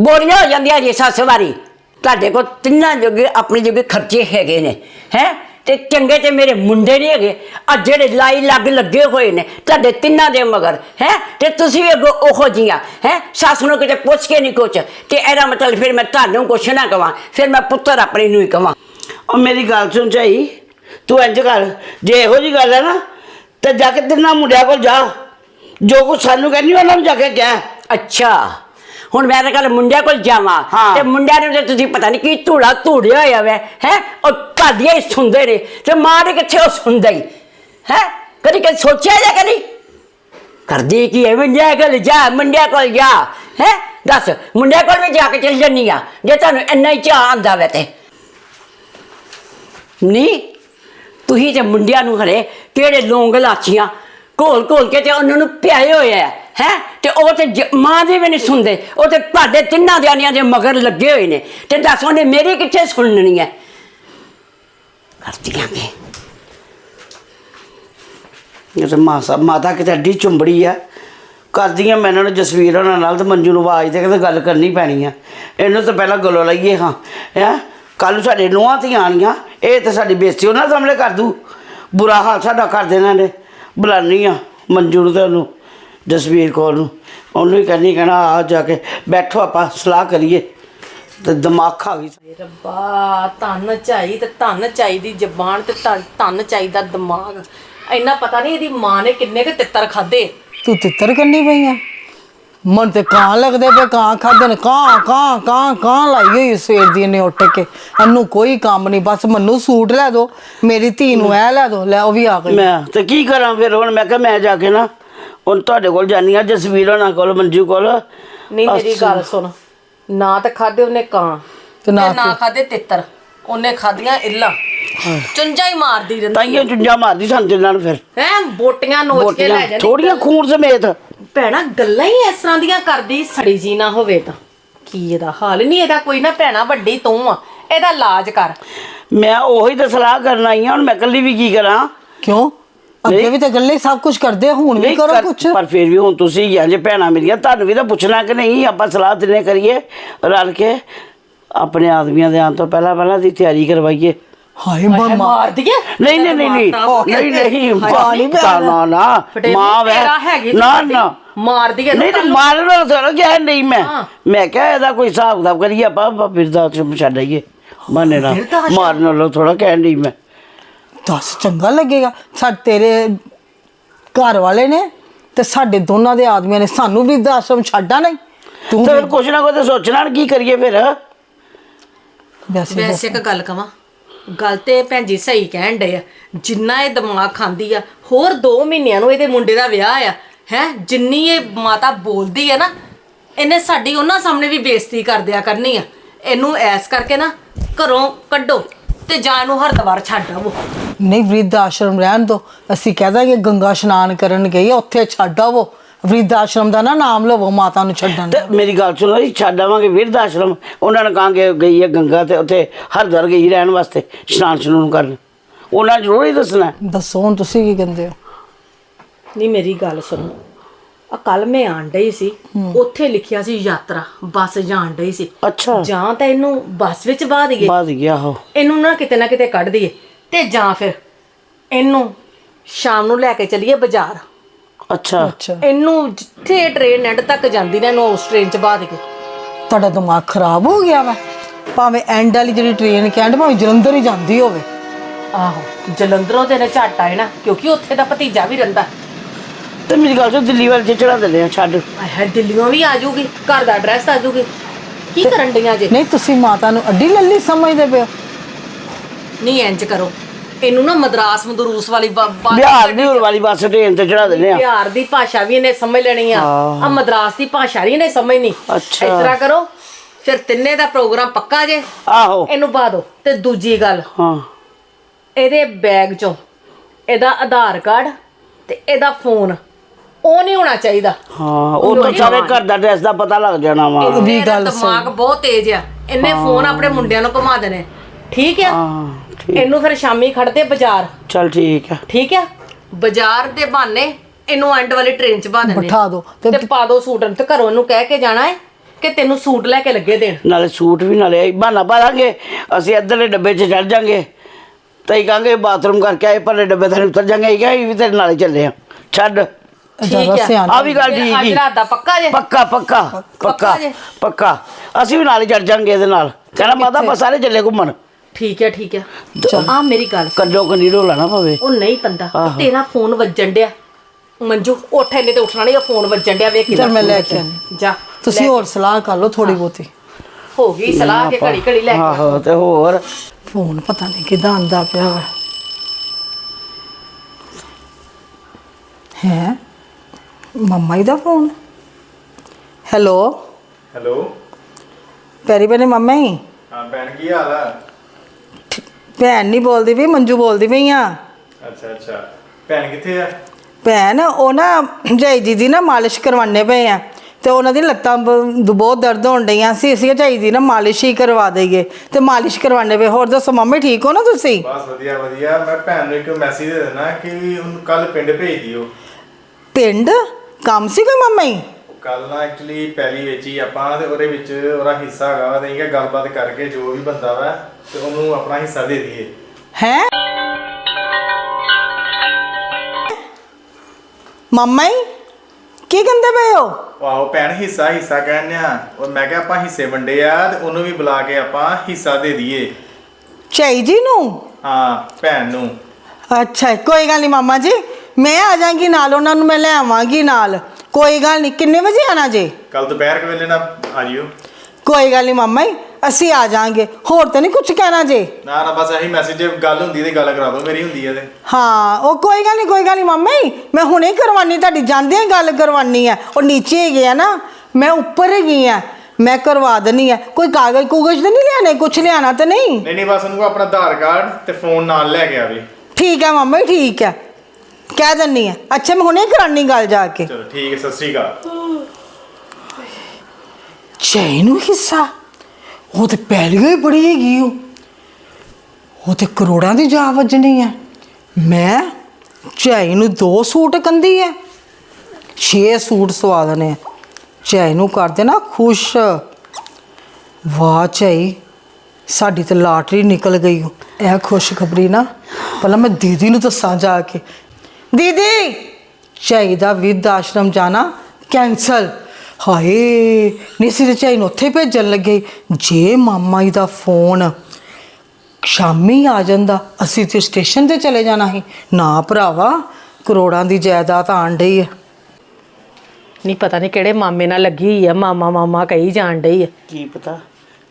ਬੋਲੀਆਂ ਹੋ ਜਾਂਦੀਆਂ ਜੀ ਸੱਸ ਵਾਰੀ। ਤੁਹਾਡੇ ਕੋਲ ਤਿੰਨਾਂ ਜੋਗੇ ਆਪਣੇ ਜੋਗੇ ਖਰਚੇ ਹੈਗੇ ਨੇ ਹੈ? ਤੇ ਚੰਗੇ ਤੇ ਮੇਰੇ ਮੁੰਡੇ ਨਹੀਂ ਹੈਗੇ। ਆ ਜਿਹੜੇ ਲਾਈ ਲੱਗ ਲੱਗੇ ਹੋਏ ਨੇ ਤੁਹਾਡੇ ਤਿੰਨਾਂ ਦੇ ਮਗਰ ਹੈ? ਤੇ ਤੁਸੀਂ ਵੀ ਅੱਗੋਂ ਉਹੋ ਜੀਆਂ ਹੈ? ਸੱਸ ਨੂੰ ਕਿਤੇ ਪੁੱਛ ਕੇ ਨਹੀਂ ਕੁਛ ਤੇ ਇਹਦਾ ਮਤਲਬ ਫਿਰ ਮੈਂ ਤੁਹਾਨੂੰ ਕੁਛ ਨਾ ਕਵਾਂ ਫਿਰ ਮੈਂ ਪੁੱਤਰ ਆਪਣੀ ਨੂੰ ਹੀ ਕਵਾਂ। ਉਹ ਮੇਰੀ ਗੱਲ ਸੁਣ ਚਾਈ ਤੂੰ ਇੰਜ ਕਰ ਜੇ ਇਹੋ ਜੀ ਗੱਲ ਹੈ ਨਾ ਤੇ ਜਾ ਕੇ ਤਿੰਨਾਂ ਮੁੰਡਿਆਂ ਕੋਲ ਜਾ। ਜੋ ਕੁਛ ਸਾਨੂੰ ਕਹਿੰਦੀ ਉਹਨਾਂ ਨੂੰ ਜਾ ਕੇ ਕਹਿ। ਅੱਛਾ। ਹੁਣ ਮੈਂ ਤਾਂ ਕੱਲ ਮੁੰਡਿਆਂ ਕੋਲ ਜਾਵਾਂ ਹਾਂ। ਤੇ ਮੁੰਡਿਆਂ ਨੂੰ ਤੇ ਤੁਸੀਂ ਪਤਾ ਨਹੀਂ ਕੀ ਧੂੜਾ ਧੂੜਿਆ ਹੋਇਆ ਵੈ ਹੈ? ਉਹ ਤੁਹਾਡੀਆਂ ਹੀ ਸੁਣਦੇ ਨੇ, ਤੇ ਮਾਂ ਦੇ ਕਿੱਥੇ ਉਹ ਸੁਣਦਾ ਹੀ? ਹੈ? ਕਦੀ ਕਦੀ ਸੋਚਿਆ ਜਾਂ ਕਦੀ? ਕਰਦੀ ਕੀ ਹੈ ਮੁੰਡਿਆਂ ਕੋਲ ਜਾ, ਮੁੰਡਿਆਂ ਕੋਲ ਜਾ। ਹੈ? ਦੱਸ, ਮੁੰਡਿਆਂ ਕੋਲ ਵੀ ਜਾ ਕੇ ਚਲ ਜੰਨੀ ਆ, ਜੇ ਤੁਹਾਨੂੰ ਇੰਨਾ ਹੀ ਚਾਹ ਆਂਦਾ ਵੈ ਤੇ। ਨਹੀਂ, ਤੁਸੀਂ ਤੇ ਮੁੰਡਿਆਂ ਨੂੰ ਹਰੇ ਕਿਹੜੇ ਲੋਂਗ ਲਾਚੀਆਂ, ਘੋਲ ਘੋਲ ਕੇ ਤੇ ਉਹਨਾਂ ਨੂੰ ਪਿਆਏ ਹੋਏ ਆ। ਹੈ? ਤੇ ਉਹ ਤੇ ਜ- ਮਾਂ ਦੇ ਵੀ ਨਹੀਂ ਸੁਣਦੇ, ਉਹ ਤੇ ਤੁਹਾਡੇ ਤਿੰਨਾਂ ਦਿਆਨੀਆਂ ਦੇ ਮਗਰ ਲੱਗੇ ਹੋਏ ਨੇ। ਤੇ ਦੱਸ ਉਹਨੇ ਮੇਰੀ ਕਿੱਥੇ ਸੁਣਨੀ ਹੈ ਕਰਦੀਆਂ ਇਹ ਤਾਂ ਮਾਸਾ ਮਾਤਾ ਕਿਤੇ ਅੱਡੀ ਚੁੰਬੜੀ ਆ। ਕਰਦੀਆਂ ਮੈਂ ਇਹਨਾਂ ਨੂੰ ਜਸਵੀਰ ਉਹਨਾਂ ਨਾਲ ਤੇ ਮੰਜੂ ਨੂੰ ਆਵਾਜ਼ ਦੇ ਕੇ ਗੱਲ ਕਰਨੀ ਪੈਣੀ ਆ। ਇਹਨੂੰ ਤਾਂ ਪਹਿਲਾਂ ਗਲੋਂ ਲਈਏ ਹਾਂ। ਹੈ? ਕੱਲ ਨੂੰ ਸਾਡੇ ਨੂੰਹਾਂ 'ਤੇ ਆਣੀਆਂ ਇਹ ਤੇ ਸਾਡੀ ਬੇਇੱਜ਼ਤੀ ਉਹਨਾਂ ਸਾਹਮਣੇ ਕਰ ਦੂ। ਬੁਰਾ ਹਾਲ ਸਾਡਾ ਕਰ ਦੇਣਾ ਨੇ ਬੁਲਾਨੀ ਆ ਮੰਜੂ ਨੂੰ ਤੇ ਉਹਨੂੰ, ਜਸਵੀਰ ਕੌਰ ਨੂੰ। ਉਹਨੂੰ ਹੀ ਕਹਿੰਦੀ ਕਹਿਣਾ ਆ ਜਾ ਕੇ ਬੈਠੋ ਆਪਾਂ, ਸਲਾਹ ਕਰੀਏ। ਤੇ ਦਿਮਾਗ ਖਾ ਗਈ। ਰੱਬਾ ਧੰਨ ਚਾਈ ਤੇ ਧੰਨ ਚਾਹੀਦੀ ਜ਼ਬਾਨ ਤੇ ਧੰਨ- ਧੰਨ ਚਾਹੀਦਾ ਦਿਮਾਗ। ਇੰਨਾ ਪਤਾ ਨਹੀਂ ਇਹਦੀ ਮਾਂ ਨੇ ਕਿੰਨੇ ਕੁ ਤਿੱਤਰ ਖਾਦੇ ਤੂੰ ਤਿੱਤਰ ਕਰਨੀ ਪਈ ਆ? ਮਨ ਤੇ ਕਾਂ ਲੱਗਦੇ ਪਏ ਕਾਂ ਖਾਦੇ ਨੇ ਕਾਂ ਕਾਂ ਕਾਂ ਕਾਂ ਲਾਈ ਹੋਈ ਸਵੇਰ ਦੀ ਨੇ ਉੱਠ ਕੇ। ਇਹਨੂੰ ਕੋਈ ਕੰਮ ਨਹੀਂ ਬਸ ਮੈਨੂੰ ਸੂਟ ਲੈ ਦੋ ਮੇਰੀ ਧੀ ਨੂੰ ਇਹ ਲੈ ਦੋ ਲੈ ਉਹ ਵੀ ਆ ਗਈ। ਮੈਂ ਤੇ ਕੀ ਕਰਾਂ ਫਿਰ ਹੁਣ? ਮੈਂ ਕਿਹਾ ਮੈਂ ਜਾ ਕੇ ਨਾ ਹੁਣ ਤੁਹਾਡੇ ਕੋਲ ਜਾਨੀ ਆ ਜਸਵੀਰ ਹੋਣਾ ਕੋਲ ਮੰਜੂ ਕੋਲ। ਨਹੀਂ ਮੇਰੀ ਗੱਲ ਸੁਣ। ਨਾ ਤਾਂ ਖਾਦੇ ਉਹਨੇ ਕਾਂ। ਤੇ ਤੇ ਨਾ ਨਾ ਖਾਦੇ ਤਿੱਤਰ। ਉਹਨੇ ਖਾਦੀਆਂ ਇੱਲਾਂ। ਚੁੰਝਾ ਹੀ ਮਾਰਦੀ ਰਹਿੰਦੀ ਤਾਈਆਂ ਚੁੰਝਾ ਮਾਰਦੀ ਸਾਨੂੰ ਤਿੰਨਾਂ ਨੂੰ ਫਿਰ। ਹੈ ਬੋਟੀਆਂ ਨੋਚ ਕੇ ਲੈ ਜਾਂਦੀ ਥੋੜੀਆਂ ਖੂਨ ਸਮੇਤ। ਭੈਣਾ ਗੱਲਾਂ ਹੀ ਇਸ ਤਰ੍ਹਾਂ ਦੀਆਂ ਕਰਦੀ ਸੜੀ ਜੀ ਨਾ ਹੋਵੇ ਤਾਂ। ਕੀ ਇਹਦਾ ਹਾਲ ਨਹੀਂ ਇਹਦਾ ਕੋਈ ਨਾ ਭੈਣਾ ਵੱਡੀ ਤੂੰ ਆ। ਇਹਦਾ ਇਲਾਜ ਕਰ। ਮੈਂ ਉਹੀ ਤਾਂ ਸਲਾਹ ਕਰਨ ਆਈ ਹਾਂ ਹੁਣ ਮੈਂ ਇਕੱਲੀ ਵੀ ਕੀ ਕਰਾਂ? ਕਿਉਂ? ਅੱਗੇ ਵੀ ਤਾਂ ਗੱਲੇ ਸਭ ਕੁਝ ਕਰਦੇ ਹੁਣ ਵੀ ਕਰੋ ਕੁਝ ਪਰ ਫਿਰ ਵੀ ਹੁਣ ਤੁਸੀਂ ਆ ਜੇ ਭੈਣਾਂ ਮੇਰੀਆਂ ਤੁਹਾਨੂੰ ਵੀ ਤਾਂ ਪੁੱਛਣਾ ਕਿ ਨਹੀਂ ਆਪਾਂ ਸਲਾਹ ਦਿਨੇ ਕਰੀਏ ਰਲ ਕੇ ਆਪਣੇ ਆਦਮੀਆਂ ਦੇ ਆਉਣ ਤੋਂ ਪਹਿਲਾਂ ਪਹਿਲਾਂ ਦੀ ਤਿਆਰੀ ਕਰਵਾਈਏ। ਹਾਏ ਮਾਮਾ। ਮਾਰ ਦਈਏ? ਨਹੀਂ ਨਹੀਂ ਨਹੀਂ ਨਹੀਂ। ਨਹੀਂ ਨਹੀਂ ਪਾਣੀ ਨਾ ਨਾ। ਨਾ ਮਾਂ ਵੈ। ਨਾ ਨਾ। ਮਾਰ ਦਈਏ ਨਹੀਂ ਤੇ ਮਾਰਨ ਨਾਲ ਥੋੜਾ ਕਿਹਾ ਨਹੀਂ ਮੈਂ। ਮੈਂ ਕਿਹਾ ਇਹਦਾ ਕੋਈ ਹਿਸਾਬ ਕਿਤਾਬ ਕਰੀਏ ਆਪਾਂ ਆਪਾਂ ਬਿਰਦਾ ਚ ਛੱਡ ਆਈਏ। ਮਾਨੇ ਨਾਲ। ਬਿਰਧ-ਆਸ਼ਰਮ? ਮਾਰਨ ਨਾਲ ਥੋੜਾ ਕਹਿਣ ਨਹੀਂ ਮੈਂ। ਦੱਸ ਚੰਗਾ ਲੱਗੇਗਾ। ਸਾ ਤੇਰੇ ਘਰ ਵਾਲੇ ਨੇ ਤੇ ਸਾਡੇ ਦੋਨਾਂ ਦੇ ਆਦਮੀਆਂ ਨੇ ਸਾਨੂੰ ਵੀ ਆਸ਼ਰਮ ਛੱਡਾ ਨਹੀਂ। ਤੂੰ ਤੇ ਫਿਰ ਕੁਛ ਨਾ ਕੁਛ ਤਾਂ ਸੋਚਣਾ ਕੀ ਕਰੀਏ ਫਿਰ? ਵੈਸੇ ਵੈਸੇ ਇੱਕ ਗੱਲ ਕਵਾਂ। ਗੱਲ ਤੇ ਭੈਣ ਜੀ ਸਹੀ ਕਹਿਣ ਡੇ ਆ। ਜਿੰਨਾ ਇਹ ਦਿਮਾਗ ਖਾਂਦੀ ਆ ਹੋਰ 2 ਮਹੀਨਿਆਂ ਨੂੰ ਇਹਦੇ ਮੁੰਡੇ ਦਾ ਵਿਆਹ ਆ ਹੈ? ਜਿੰਨੀ ਇਹ ਮਾਤਾ ਬੋਲਦੀ ਆ ਨਾ ਇਹਨੇ ਸਾਡੀ ਉਹਨਾਂ ਸਾਹਮਣੇ ਵੀ ਬੇਇੱਜ਼ਤੀ ਕਰ ਦਿਆ ਕਰਨੀ ਆ। ਇਹਨੂੰ ਐਸ ਕਰਕੇ ਨਾ ਘਰੋਂ ਕੱਢੋ। ਤੇ ਜਾਂ ਇਹਨੂੰ ਹਰਦਵਾਰ ਛੱਡ ਆਵੋ। ਨਹੀਂ ਵ੍ਰਿਧ ਆਸ਼ਰਮ ਰਹਿਣ ਦੋ। ਅਸੀਂ ਕਹਦਾ ਕਿ ਗੰਗਾ ਇਸ਼ਨਾਨ ਕਰਨ ਗਈ ਆ, ਉੱਥੇ ਛੱਡ ਆਵੋ। ਵ੍ਰਿਧ ਆਸ਼ਰਮ ਦਾ ਨਾ ਨਾਮ ਲਵੋ ਮਾਤਾ ਨੂੰ ਛੱਡਣ ਤੇ ਮੇਰੀ ਗੱਲ ਸੁਣੋ ਜੀ ਛੱਡ ਆਵਾਂਗੇ ਵਿਰਧ ਆਸ਼ਰਮ। ਉਹਨਾਂ ਨੇ ਕਹਾਂਗੇ ਗਈ ਹੈ ਗੰਗਾ ਤੇ ਉੱਥੇ ਹਰਦਰ ਗਈ ਰਹਿਣ ਵਾਸਤੇ ਇਸ਼ਨਾਨ ਸ਼ਨੂਨ ਕਰਨ। ਉਹਨਾਂ ਜ਼ਰੂਰ ਹੀ ਦੱਸਣਾ। ਦੱਸੋ ਹੁਣ ਤੁਸੀਂ ਕੀ ਕਹਿੰਦੇ ਹੋ? ਨਹੀਂ ਮੇਰੀ ਗੱਲ ਸੁਣੋ। ਕੱਲ ਮੈਂ ਆਣ ਡਈ ਸੀ ਉੱਥੇ ਲਿਖਿਆ ਸੀ ਯਾਤਰਾ ਬੱਸ ਜਾਣ ਡਈ ਸੀ। ਅੱਛਾ। ਜਾਂ ਤਾਂ ਇਹਨੂੰ ਬੱਸ ਵਿੱਚ ਬਾਹ ਦਈਏ। ਬਾਦ ਗਿਆ ਹੋ ਇਹਨੂੰ ਨਾ ਕਿਤੇ ਨਾ ਕਿਤੇ ਕੱਢ ਦਈਏ। ਤੇ ਜਾਂ ਫਿਰ ਇਹਨੂੰ ਸ਼ਾਮ ਨੂੰ ਲੈ ਕੇ ਚੱਲੀਏ ਬਾਜ਼ਾਰ। ਅੱਛਾ। ਅੱਛਾ। ਇਹਨੂੰ ਜਿੱਥੇ ਟ੍ਰੇਨ ਐਂਡ ਤੱਕ ਜਾਂਦੀ ਨਾ ਇਹਨੂੰ ਉਸ ਟ੍ਰੇਨ 'ਚ ਬਾਹ ਕੇ ਤੁਹਾਡਾ ਦਿਮਾਗ ਖਰਾਬ ਹੋ ਗਿਆ ਵਾ। ਭਾਵੇਂ ਐਂਡ ਵਾਲੀ ਜਿਹੜੀ ਟ੍ਰੇਨ ਕਹਿੰਦੇ ਭਾਵੇਂ ਜਲੰਧਰ ਹੀ ਜਾਂਦੀ ਹੋਵੇ। ਆਹੋ ਜਲੰਧਰੋਂ ਤੇ ਨੇ ਝੱਟ ਆਏ ਨਾ ਕਿਉਂਕਿ ਉੱਥੇ ਦਾ ਭਤੀਜਾ ਵੀ ਰਹਿੰਦਾ। ਤੇ ਮੇਰੀ ਗੱਲ ਸੁਣ ਦਿੱਲੀ ਵੱਲ ਚ ਚੜਾ ਦਿੰਦੇ ਆ ਛੱਡ। ਆਹ ਦਿੱਲੀੋਂ ਵੀ ਆ ਜਾਊਗੀ ਘਰ ਦਾ ਐਡਰੈਸ ਆ ਜਾਊਗੀ ਕੀ ਕਰਨ ਡੀਆਂ ਜੇ? ਨਹੀਂ ਤੁਸੀਂ ਮਾਤਾ ਨੂੰ ਅੱਡੀ ਲੱਲੀ ਸਮਝਦੇ ਪਏ ਹੋ। ਨਹੀਂ ਇੰਜ ਕਰੋ। ਇਹਨੂੰ ਨਾ ਮਦਰਾਸ ਮਦਰੂਸ ਵਾਲੀ ਬ- ਬ- ਬਿਹਾਰ ਦੀ ਹੋਰ ਵਾਲੀ ਬੱਸ ਟ੍ਰੇਨ ਤੇ ਚੜਾ ਦਿੰਦੇ ਆ। ਬਿਹਾਰ ਦੀ ਭਾਸ਼ਾ ਵੀ ਇਹਨੇ ਸਮਝ ਲੈਣੀ ਆ। ਹਾਂ। ਆ ਮਦਰਾਸ ਦੀ ਭਾਸ਼ਾ ਨਹੀਂ ਇਹਨੇ ਸਮਝਣੀ। ਅੱਛਾ। ਇਸ ਤਰ੍ਹਾਂ ਕਰੋ ਫਿਰ ਤਿੰਨੇ ਦਾ ਪ੍ਰੋਗਰਾਮ ਪੱਕਾ ਜੇ। ਆਹੋ। ਇਹਨੂੰ ਪਾ ਦਿਓ ਤੇ ਦੂਜੀ ਗੱਲ ਹਾਂ। ਇਹਦੇ ਬੈਗ ਚੋਂ ਇਹਦਾ ਆਧਾਰ ਕਾਰਡ ਤੇ ਇਹਦਾ ਫੋਨ ਉਹ ਨਹੀਂ ਹੋਣਾ ਚਾਹੀਦਾ। ਹਾਂ ਉਹ ਤਾਂ ਸਾਰੇ ਘਰ ਦਾ ਐਡਰੈਸ ਦਾ ਪਤਾ ਲੱਗ ਜਾਣਾ ਵਾ। ਵੀ ਗੱਲ ਦਿਮਾਗ ਬਹੁਤ ਤੇਜ਼ ਆ। ਇਹਨੇ ਫੋਨ ਆਪਣੇ ਮੁੰਡਿਆਂ ਨੂੰ ਘੁਮਾ ਦੇਣੇ। ਠੀਕ ਆ? ਹਾਂ ਠੀਕ। ਇਹਨੂੰ ਫਿਰ ਸ਼ਾਮੀ ਖੜਦੇ ਬਾਜ਼ਾਰ। ਚਲ ਠੀਕ ਹੈ ਠੀਕ ਆ? ਬਾਜ਼ਾਰ ਦੇ ਬਹਾਨੇ ਇਹਨੂੰ ਐਂਡ ਵਾਲੀ ਟ੍ਰੇਨ 'ਚ ਬਾ ਦੇਣੇ ਬਿਠਾ ਦਿਓ ਤੇ ਤੇ ਪਾ ਦੋ ਸੂਟ। ਤੇ ਘਰੋਂ ਇਹਨੂੰ ਕਹਿ ਕੇ ਜਾਣਾ ਹੈ ਕਿ ਤੈਨੂੰ ਸੂਟ ਲੈ ਕੇ ਲੱਗੇ ਦੇਣ। ਨਾਲੇ ਸੂਟ ਵੀ ਨਾਲੇ ਬਹਾਨਾ ਪਾ ਦਾਂਗੇ। ਅਸੀਂ ਇੱਧਰਲੇ ਡੱਬੇ 'ਚ ਚੜ ਜਾਾਂਗੇ। ਤਈ ਕਹਾਂਗੇ ਬਾਥਰੂਮ ਕਰਕੇ ਆਏ ਭਲੇ ਡੱਬੇ ਥਾਣੇ ਉਤਰ ਜਾਂਗੇ। ਇਹ ਵੀ ਤੇਰੇ ਨਾਲ ਹੀ ਚੱਲੇ ਆ। ਛੱਡ। ਠੀਕ ਹੈ। ਆ ਵੀ ਗੱਲ ਠੀਕ ਅੱਜ ਹੀ। ਰਾਤ ਦਾ ਪੱਕਾ ਜੇ? ਪੱਕਾ ਪੱਕਾ ਪੱਕਾ ਜੇ? ਪੱਕਾ। ਅਸੀਂ ਵੀ ਨਾਲ ਹੀ ਚੜ ਜਾਾਂਗੇ ਇਹਦੇ ਨਾਲ। ਕਹਿੰਦਾ ਮਾਤਾ ਆਪਾਂ ਸਾਰੇ ਚੱਲੇ ਘੁੰਮਣ। ਠੀਕ ਹੈ ਠੀਕ ਹੈ। ਆ ਮੇਰੀ ਗੱਲ ਸੁਣ। ਕੰਡੋ ਕੰਡੀ ਢੋਲਾ ਨਾ ਪਵੇ ਉਹ ਨਹੀਂ ਪੰਦਾ ਆਹੋ। ਤੇਰਾ ਫੋਨ ਵੱਜਣ ਡਿਆ। ਮੰਜੂ ਉੱਠ ਇਹਨੇ ਤੇ ਉੱਠਣਾ ਨਹੀਂ ਫੋਨ ਵੱਜਣ ਡਿਆ ਵੇਖ ਚੱਲ ਮੈਂ ਲੈ ਕੇ। ਜਾ ਤੁਸੀਂ ਹੋਰ ਸਲਾਹ ਕਰ ਲਓ ਥੋੜੀ ਬਹੁਤੀ। ਹੋ ਗਈ ਸਲਾਹ ਕੇ ਘੜੀ ਘੜੀ ਲੈ ਕੇ। ਆਹੋ ਤੇ ਹੋਰ। ਫੋਨ ਪਤਾ ਨਹੀਂ ਕਿਦਾਂ ਆਂਦਾ ਪਿਆ ਵਾ। ਹੈ? ਮੰਮਾ ਜੀ ਦਾ ਫੋਨ। ਹੈਲੋ। ਹੈਲੋ। ਪੈਰੀ ਪੈਨੇ ਮੰਮਾ ਹੀ ਹਾਂ ਭੈਣ ਕੀ ਹਾਲ ਆ? ਭੈਣ ਨਹੀਂ ਬੋਲਦੀ ਵੀ ਮੰਜੂ ਬੋਲਦੀ ਪਈ ਆ। ਅੱਛਾ ਅੱਛਾ। ਭੈਣ ਕਿੱਥੇ ਆ? ਭੈਣ ਉਹ ਨਾ ਜੈ ਜੀ ਦੀ ਨਾ ਮਾਲਿਸ਼ ਕਰਵਾਉਣੇ ਪਏ ਆ। ਤੇ ਉਹਨਾਂ ਦੀ ਲੱਤਾਂ ਬਹੁਤ ਦਰਦ ਹੋਣ ਡਈਆਂ ਸੀ ਅਸੀਂ ਜੈ ਦੀ ਨਾ ਮਾਲਿਸ਼ ਹੀ ਕਰਵਾ ਦਈਏ। ਤੇ ਮਾਲਿਸ਼ ਕਰਵਾਉਣੇ ਪਏ ਹੋਰ ਦੱਸੋ ਮੰਮੀ ਠੀਕ ਹੋ ਨਾ ਤੁਸੀਂ? ਬਸ ਵਧੀਆ ਵਧੀਆ। ਮੈਂ ਭੈਣ ਨੂੰ ਇੱਕ ਮੈਸੇਜ ਦੇ ਦੇਣਾ ਕਿ ਉਹਨੂੰ ਕੱਲ ਪਿੰਡ ਭੇਜ ਦਿਓ। ਪਿੰਡ? ਕੰਮ ਸੀ ਕੋਈ ਮੰਮਾ ਕੱਲ ਨਾ ਐਕਚੁਅਲੀ ਪਹਿਲੀ ਵੇਚੀ ਆਪਾਂ ਤੇ ਉਹਦੇ ਵਿੱਚ ਉਹਦਾ ਹਿੱਸਾ ਹੈਗਾ ਤੇ ਇਹ ਗੱਲਬਾਤ ਕਰਕੇ ਜੋ ਵੀ ਬੰਦਾ ਵਾ ਤੇ ਉਹਨੂੰ ਆਪਣਾ ਹਿੱਸਾ ਦੇ ਦਈਏ। ਹੈ? ਮੰਮਾ ਕੀ ਕਹਿੰਦੇ ਪਏ ਹੋ? ਉਹ ਆਹੋ ਭੈਣ ਹਿੱਸਾ ਹਿੱਸਾ ਕਹਿੰਦੇ ਆ ਉਹ ਮੈਂ ਕਿਹਾ ਆਪਾਂ ਹਿੱਸੇ ਵੰਡੇ ਆ ਤੇ ਉਹਨੂੰ ਵੀ ਬੁਲਾ ਕੇ ਆਪਾਂ ਹਿੱਸਾ ਦੇ ਦਈਏ। ਚਾਈ ਜੀ ਨੂੰ? ਹਾਂ ਭੈਣ ਨੂੰ। ਅੱਛਾ ਕੋਈ ਗੱਲ ਨਹੀਂ ਮਾਮਾ ਜੀ। ਮੈਂ ਆ ਜਾਾਂਗੀ ਨਾਲ ਉਹਨਾਂ ਨੂੰ ਮੈਂ ਲੈ ਆਵਾਂਗੀ ਨਾਲ। ਕੋਈ ਗੱਲ ਨਹੀਂ ਕਿੰਨੇ ਵਜੇ ਆਣਾ ਜੇ? ਕੱਲ ਦੁਪਹਿਰ ਕੇ ਵੇਲੇ ਨਾ ਆ ਜਿਓ। ਕੋਈ ਗੱਲ ਨਹੀਂ ਮਾਮਾ ਜੀ ਅਸੀਂ ਆ ਜਾਾਂਗੇ। ਹੋਰ ਤਾਂ ਨਹੀਂ ਕੁਝ ਕਹਿਣਾ ਜੇ? ਨਾ ਨਾ ਬਸ ਇਹੀ ਮੈਸੇਜ ਜੇ ਗੱਲ ਹੁੰਦੀ ਤੇ ਗੱਲ ਕਰਾ ਦਿਓ ਮੇਰੀ ਹੁੰਦੀ ਹੈ ਤੇ। ਹਾਂ ਉਹ ਕੋਈ ਗੱਲ ਨਹੀਂ ਕੋਈ ਗੱਲ ਨਹੀਂ ਮਾਮਾ ਜੀ। ਮੈਂ ਹੁਣੇ ਕਰਵਾਨੀ ਤੁਹਾਡੀ ਜਾਂਦਿਆਂ ਹੀ ਗੱਲ ਕਰਵਾਨੀ ਹੈ ਉਹ ਨੀਚੇ ਹੀ ਗਿਆ ਨਾ ਮੈਂ ਉੱਪਰ ਹੀ ਗਈ ਆ। ਮੈਂ ਕਰਵਾ ਦਨੀ ਆ। ਕੋਈ ਕਾਗਜ਼ ਕੂਗਜ਼ ਤਾਂ ਨਹੀਂ ਲਿਆਣੇ ਕੁਝ ਲਿਆਣਾ ਤਾਂ ਨਹੀਂ? ਨਹੀਂ ਨਹੀਂ ਬਸ ਉਹਨੂੰ ਆਪਣਾ ਆਧਾਰ ਕਾਰਡ ਤੇ ਫੋਨ ਨਾਲ ਲੈ ਕੇ ਆਵੇ। ਠੀਕ ਹੈ ਮਾਮਾ ਜੀ ਠੀਕ ਹੈ ਕਹਿ ਦਿੰਨੀ ਆ। ਅੱਛਾ ਮੈਂ ਹੁਣੇ ਕਰਾਨੀ ਗੱਲ ਜਾ ਕੇ। ਚਲੋ ਠੀਕ ਹੈ ਸਤਿ ਸ੍ਰੀ ਅਕਾਲ। ਚੈ ਨੂੰ ਹਿੱਸਾ? ਉਹ ਤੇ ਪਹਿਲੀਓ ਹੀ ਬੜੀ ਹੈਗੀ ਉਹ ਉਹ ਤੇ ਕਰੋੜਾਂ ਦੀ ਜਾ ਵੱਜਣੀ ਹੈ ਮੈਂ ਚੈ ਨੂੰ ਦੋ ਸੂਟ ਕੰਦੀ ਹੈ ਛੇ ਸੂਟ ਸਵਾ ਦਨੇ ਚੈ ਨੂੰ ਕਰ ਦੇਣਾ ਖੁਸ਼। ਵਾਹ ਚਾਈ ਸਾਡੀ ਤੇ ਲਾਟਰੀ ਨਿਕਲ ਗਈ ਓ। ਇਹ ਖੁਸ਼ਖਬਰੀ ਨਾ ਪਹਿਲਾਂ ਮੈਂ ਦੀਦੀ ਨੂੰ ਦੱਸਾਂ ਜਾ ਕੇ। ਦੀਦੀ ਚਾਈ ਦਾ ਵਿਦ ਆਸ਼ਰਮ ਜਾਣਾ ਕੈਂਸਲ। ਹਾਏ ਨਿਸੀ ਤੇ ਚਾਈ ਨੂੰ ਉੱਥੇ ਭੇਜਣ ਲੱਗੇ। ਜੇ ਮਾਮਾ ਜੀ ਦਾ ਫੋਨ ਸ਼ਾਮੀ ਆ ਜਾਂਦਾ ਅਸੀਂ ਤੇ ਸਟੇਸ਼ਨ ਤੇ ਚਲੇ ਜਾਣਾ ਸੀ। ਨਾ ਭਰਾਵਾ ਕਰੋੜਾਂ ਦੀ ਜਾਇਦਾਦ ਆਣ ਡਈ ਹੈ ਨਹੀਂ ਪਤਾ ਨਹੀਂ ਕਿਹੜੇ ਮਾਮੇ ਨਾਲ ਲੱਗੀ ਹੋਈ ਆ ਮਾਮਾ ਮਾਮਾ ਕਹੀ ਜਾਣ ਡਈ ਆ। ਕੀ ਪਤਾ?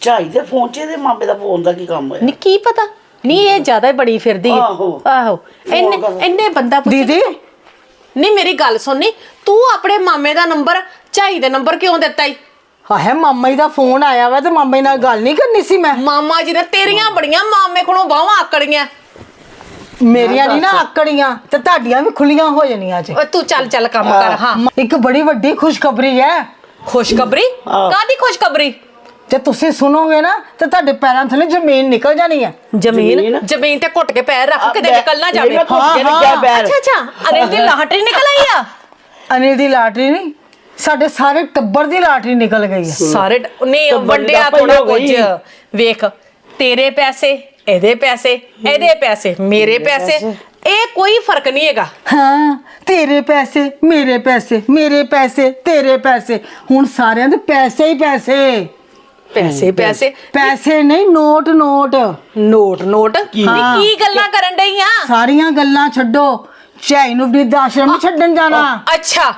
ਝਾਈ ਦੇ ਫੋਨ 'ਚ ਇਹਦੇ ਮਾਮੇ ਦਾ ਫੋਨ ਦਾ ਕੀ ਕੰਮ ਹੈ ਨਹੀਂ ਕੀ ਪਤਾ? ਨਹੀਂ ਇਹ ਜ਼ਿਆਦਾ ਹੀ ਬੜੀ ਫਿਰਦੀ। ਆ ਆਹੋ। ਆਹੋ ਇੰਨੇ ਬੰਦਾ ਪੁੱਛੇ ਦੀਦੀ। ਨਹੀਂ ਮੇਰੀ ਗੱਲ ਸੁਣਨੀ। ਤੂੰ ਆਪਣੇ ਮਾਮੇ ਦਾ ਨੰਬਰ ਝਾਈ ਦੇ ਨੰਬਰ ਕਿਉਂ ਦਿੱਤਾ ਈ? ਹਾਏ ਮਾਮਾ ਜੀ ਦਾ ਫੋਨ ਆਇਆ ਵਾ ਤੇ ਮਾਮਾ ਨਾਲ ਗੱਲ ਨਹੀਂ ਕਰਨੀ ਸੀ ਮੈਂ। ਮਾਮਾ ਜੀ ਨੇ ਤੇਰੀਆਂ ਬੜੀਆਂ ਮਾਮੇ ਕੋਲੋਂ ਬਾਹਾਂ ਆਕੜੀਆਂ। ਮੇਰੀਆਂ ਨਹੀਂ ਨਾ ਆਕੜੀਆਂ ਤੇ ਤੁਹਾਡੀਆਂ ਵੀ ਖੁੱਲੀਆਂ ਹੋ ਜਾਣੀਆਂ ਜੇ। ਓਏ ਤੂੰ ਚੱਲ ਚੱਲ ਕੰਮ ਕਰ ਹਾਂ। ਇੱਕ ਬੜੀ ਵੱਡੀ ਖੁਸ਼ਖਬਰੀ ਹੈ। ਖੁਸ਼ਖਬਰੀ? ਕਾਦੀ ਖੁਸ਼ਖਬਰੀ? ਜੇ ਤੁਸੀਂ ਸੁਣੋਗੇ ਨਾ ਤੇ ਤੁਹਾਡੇ ਪੈਰਾਂ ਥੱਲੇ ਜ਼ਮੀਨ ਨਿਕਲ ਜਾਣੀ ਹੈ ਜ਼ਮੀਨ? ਜ਼ਮੀਨ? ਜ਼ਮੀਨ ਤੇ ਘੁੱਟ ਕੇ ਪੈਰ ਰੱਖ ਕਿਤੇ ਬੈ- ਨਿਕਲ ਨਾ ਨਹੀਂ, ਜਾਵੇ ਘੁੱਟ ਕੇ ਕਿਹਾ ਪੈਰ। ਅੱਛਾ ਅੱਛਾ। ਅਰੇ ਦੀ ਲਾਹਟ ਨਿਕਲ ਆਈ ਆ? ਅਨਿਲ ਦੀ ਲਾਟਰੀ ਨਹੀਂ ਸਾਡੇ ਸਾਰੇ ਟੱਬਰ ਦੀ ਲਾਟਰੀ ਨਿਕਲ ਗਈ ਹੈ ਸਾਰੇ ਡ- ਨਹੀਂ ਤਾਂ ਵੰਡਿਆ ਥੋੜਾ ਕੁਝ ਗਈ। ਵੇਖ ਤੇਰੇ ਪੈਸੇ ਇਹਦੇ ਪੈਸੇ ਇਹਦੇ ਪੈਸੇ ਮੇਰੇ ਪੈਸੇ। ਇਹ ਕੋਈ ਫ਼ਰਕ ਨਹੀਂ ਹੈਗਾ। ਹਾਂ ਤੇਰੇ ਪੈਸੇ ਮੇਰੇ ਪੈਸੇ ਮੇਰੇ ਪੈਸੇ ਤੇਰੇ ਪੈਸੇ। ਹੁਣ ਸਾਰਿਆਂ ਦੇ ਪੈਸੇ ਹੀ ਪੈਸੇ। ਪੈਸੇ ਪੈਸੇ। ਪੈਸੇ। ਨਹੀਂ ਨੋਟ ਨੋਟ। Note note. ਕੀ ਹਾਂ। ਕੀ ਗੱਲਾਂ ਕਰਨ ਡਈ ਆ? ਸਾਰੀਆਂ ਗੱਲਾਂ ਛੱਡੋ। ਝਾਈ ਨੂੰ ਬਿਰਧ ਆਸ਼ਰਮ ਨਹੀਂ ਛੱਡਣ ਜਾਣਾ। ਅੱਛਾ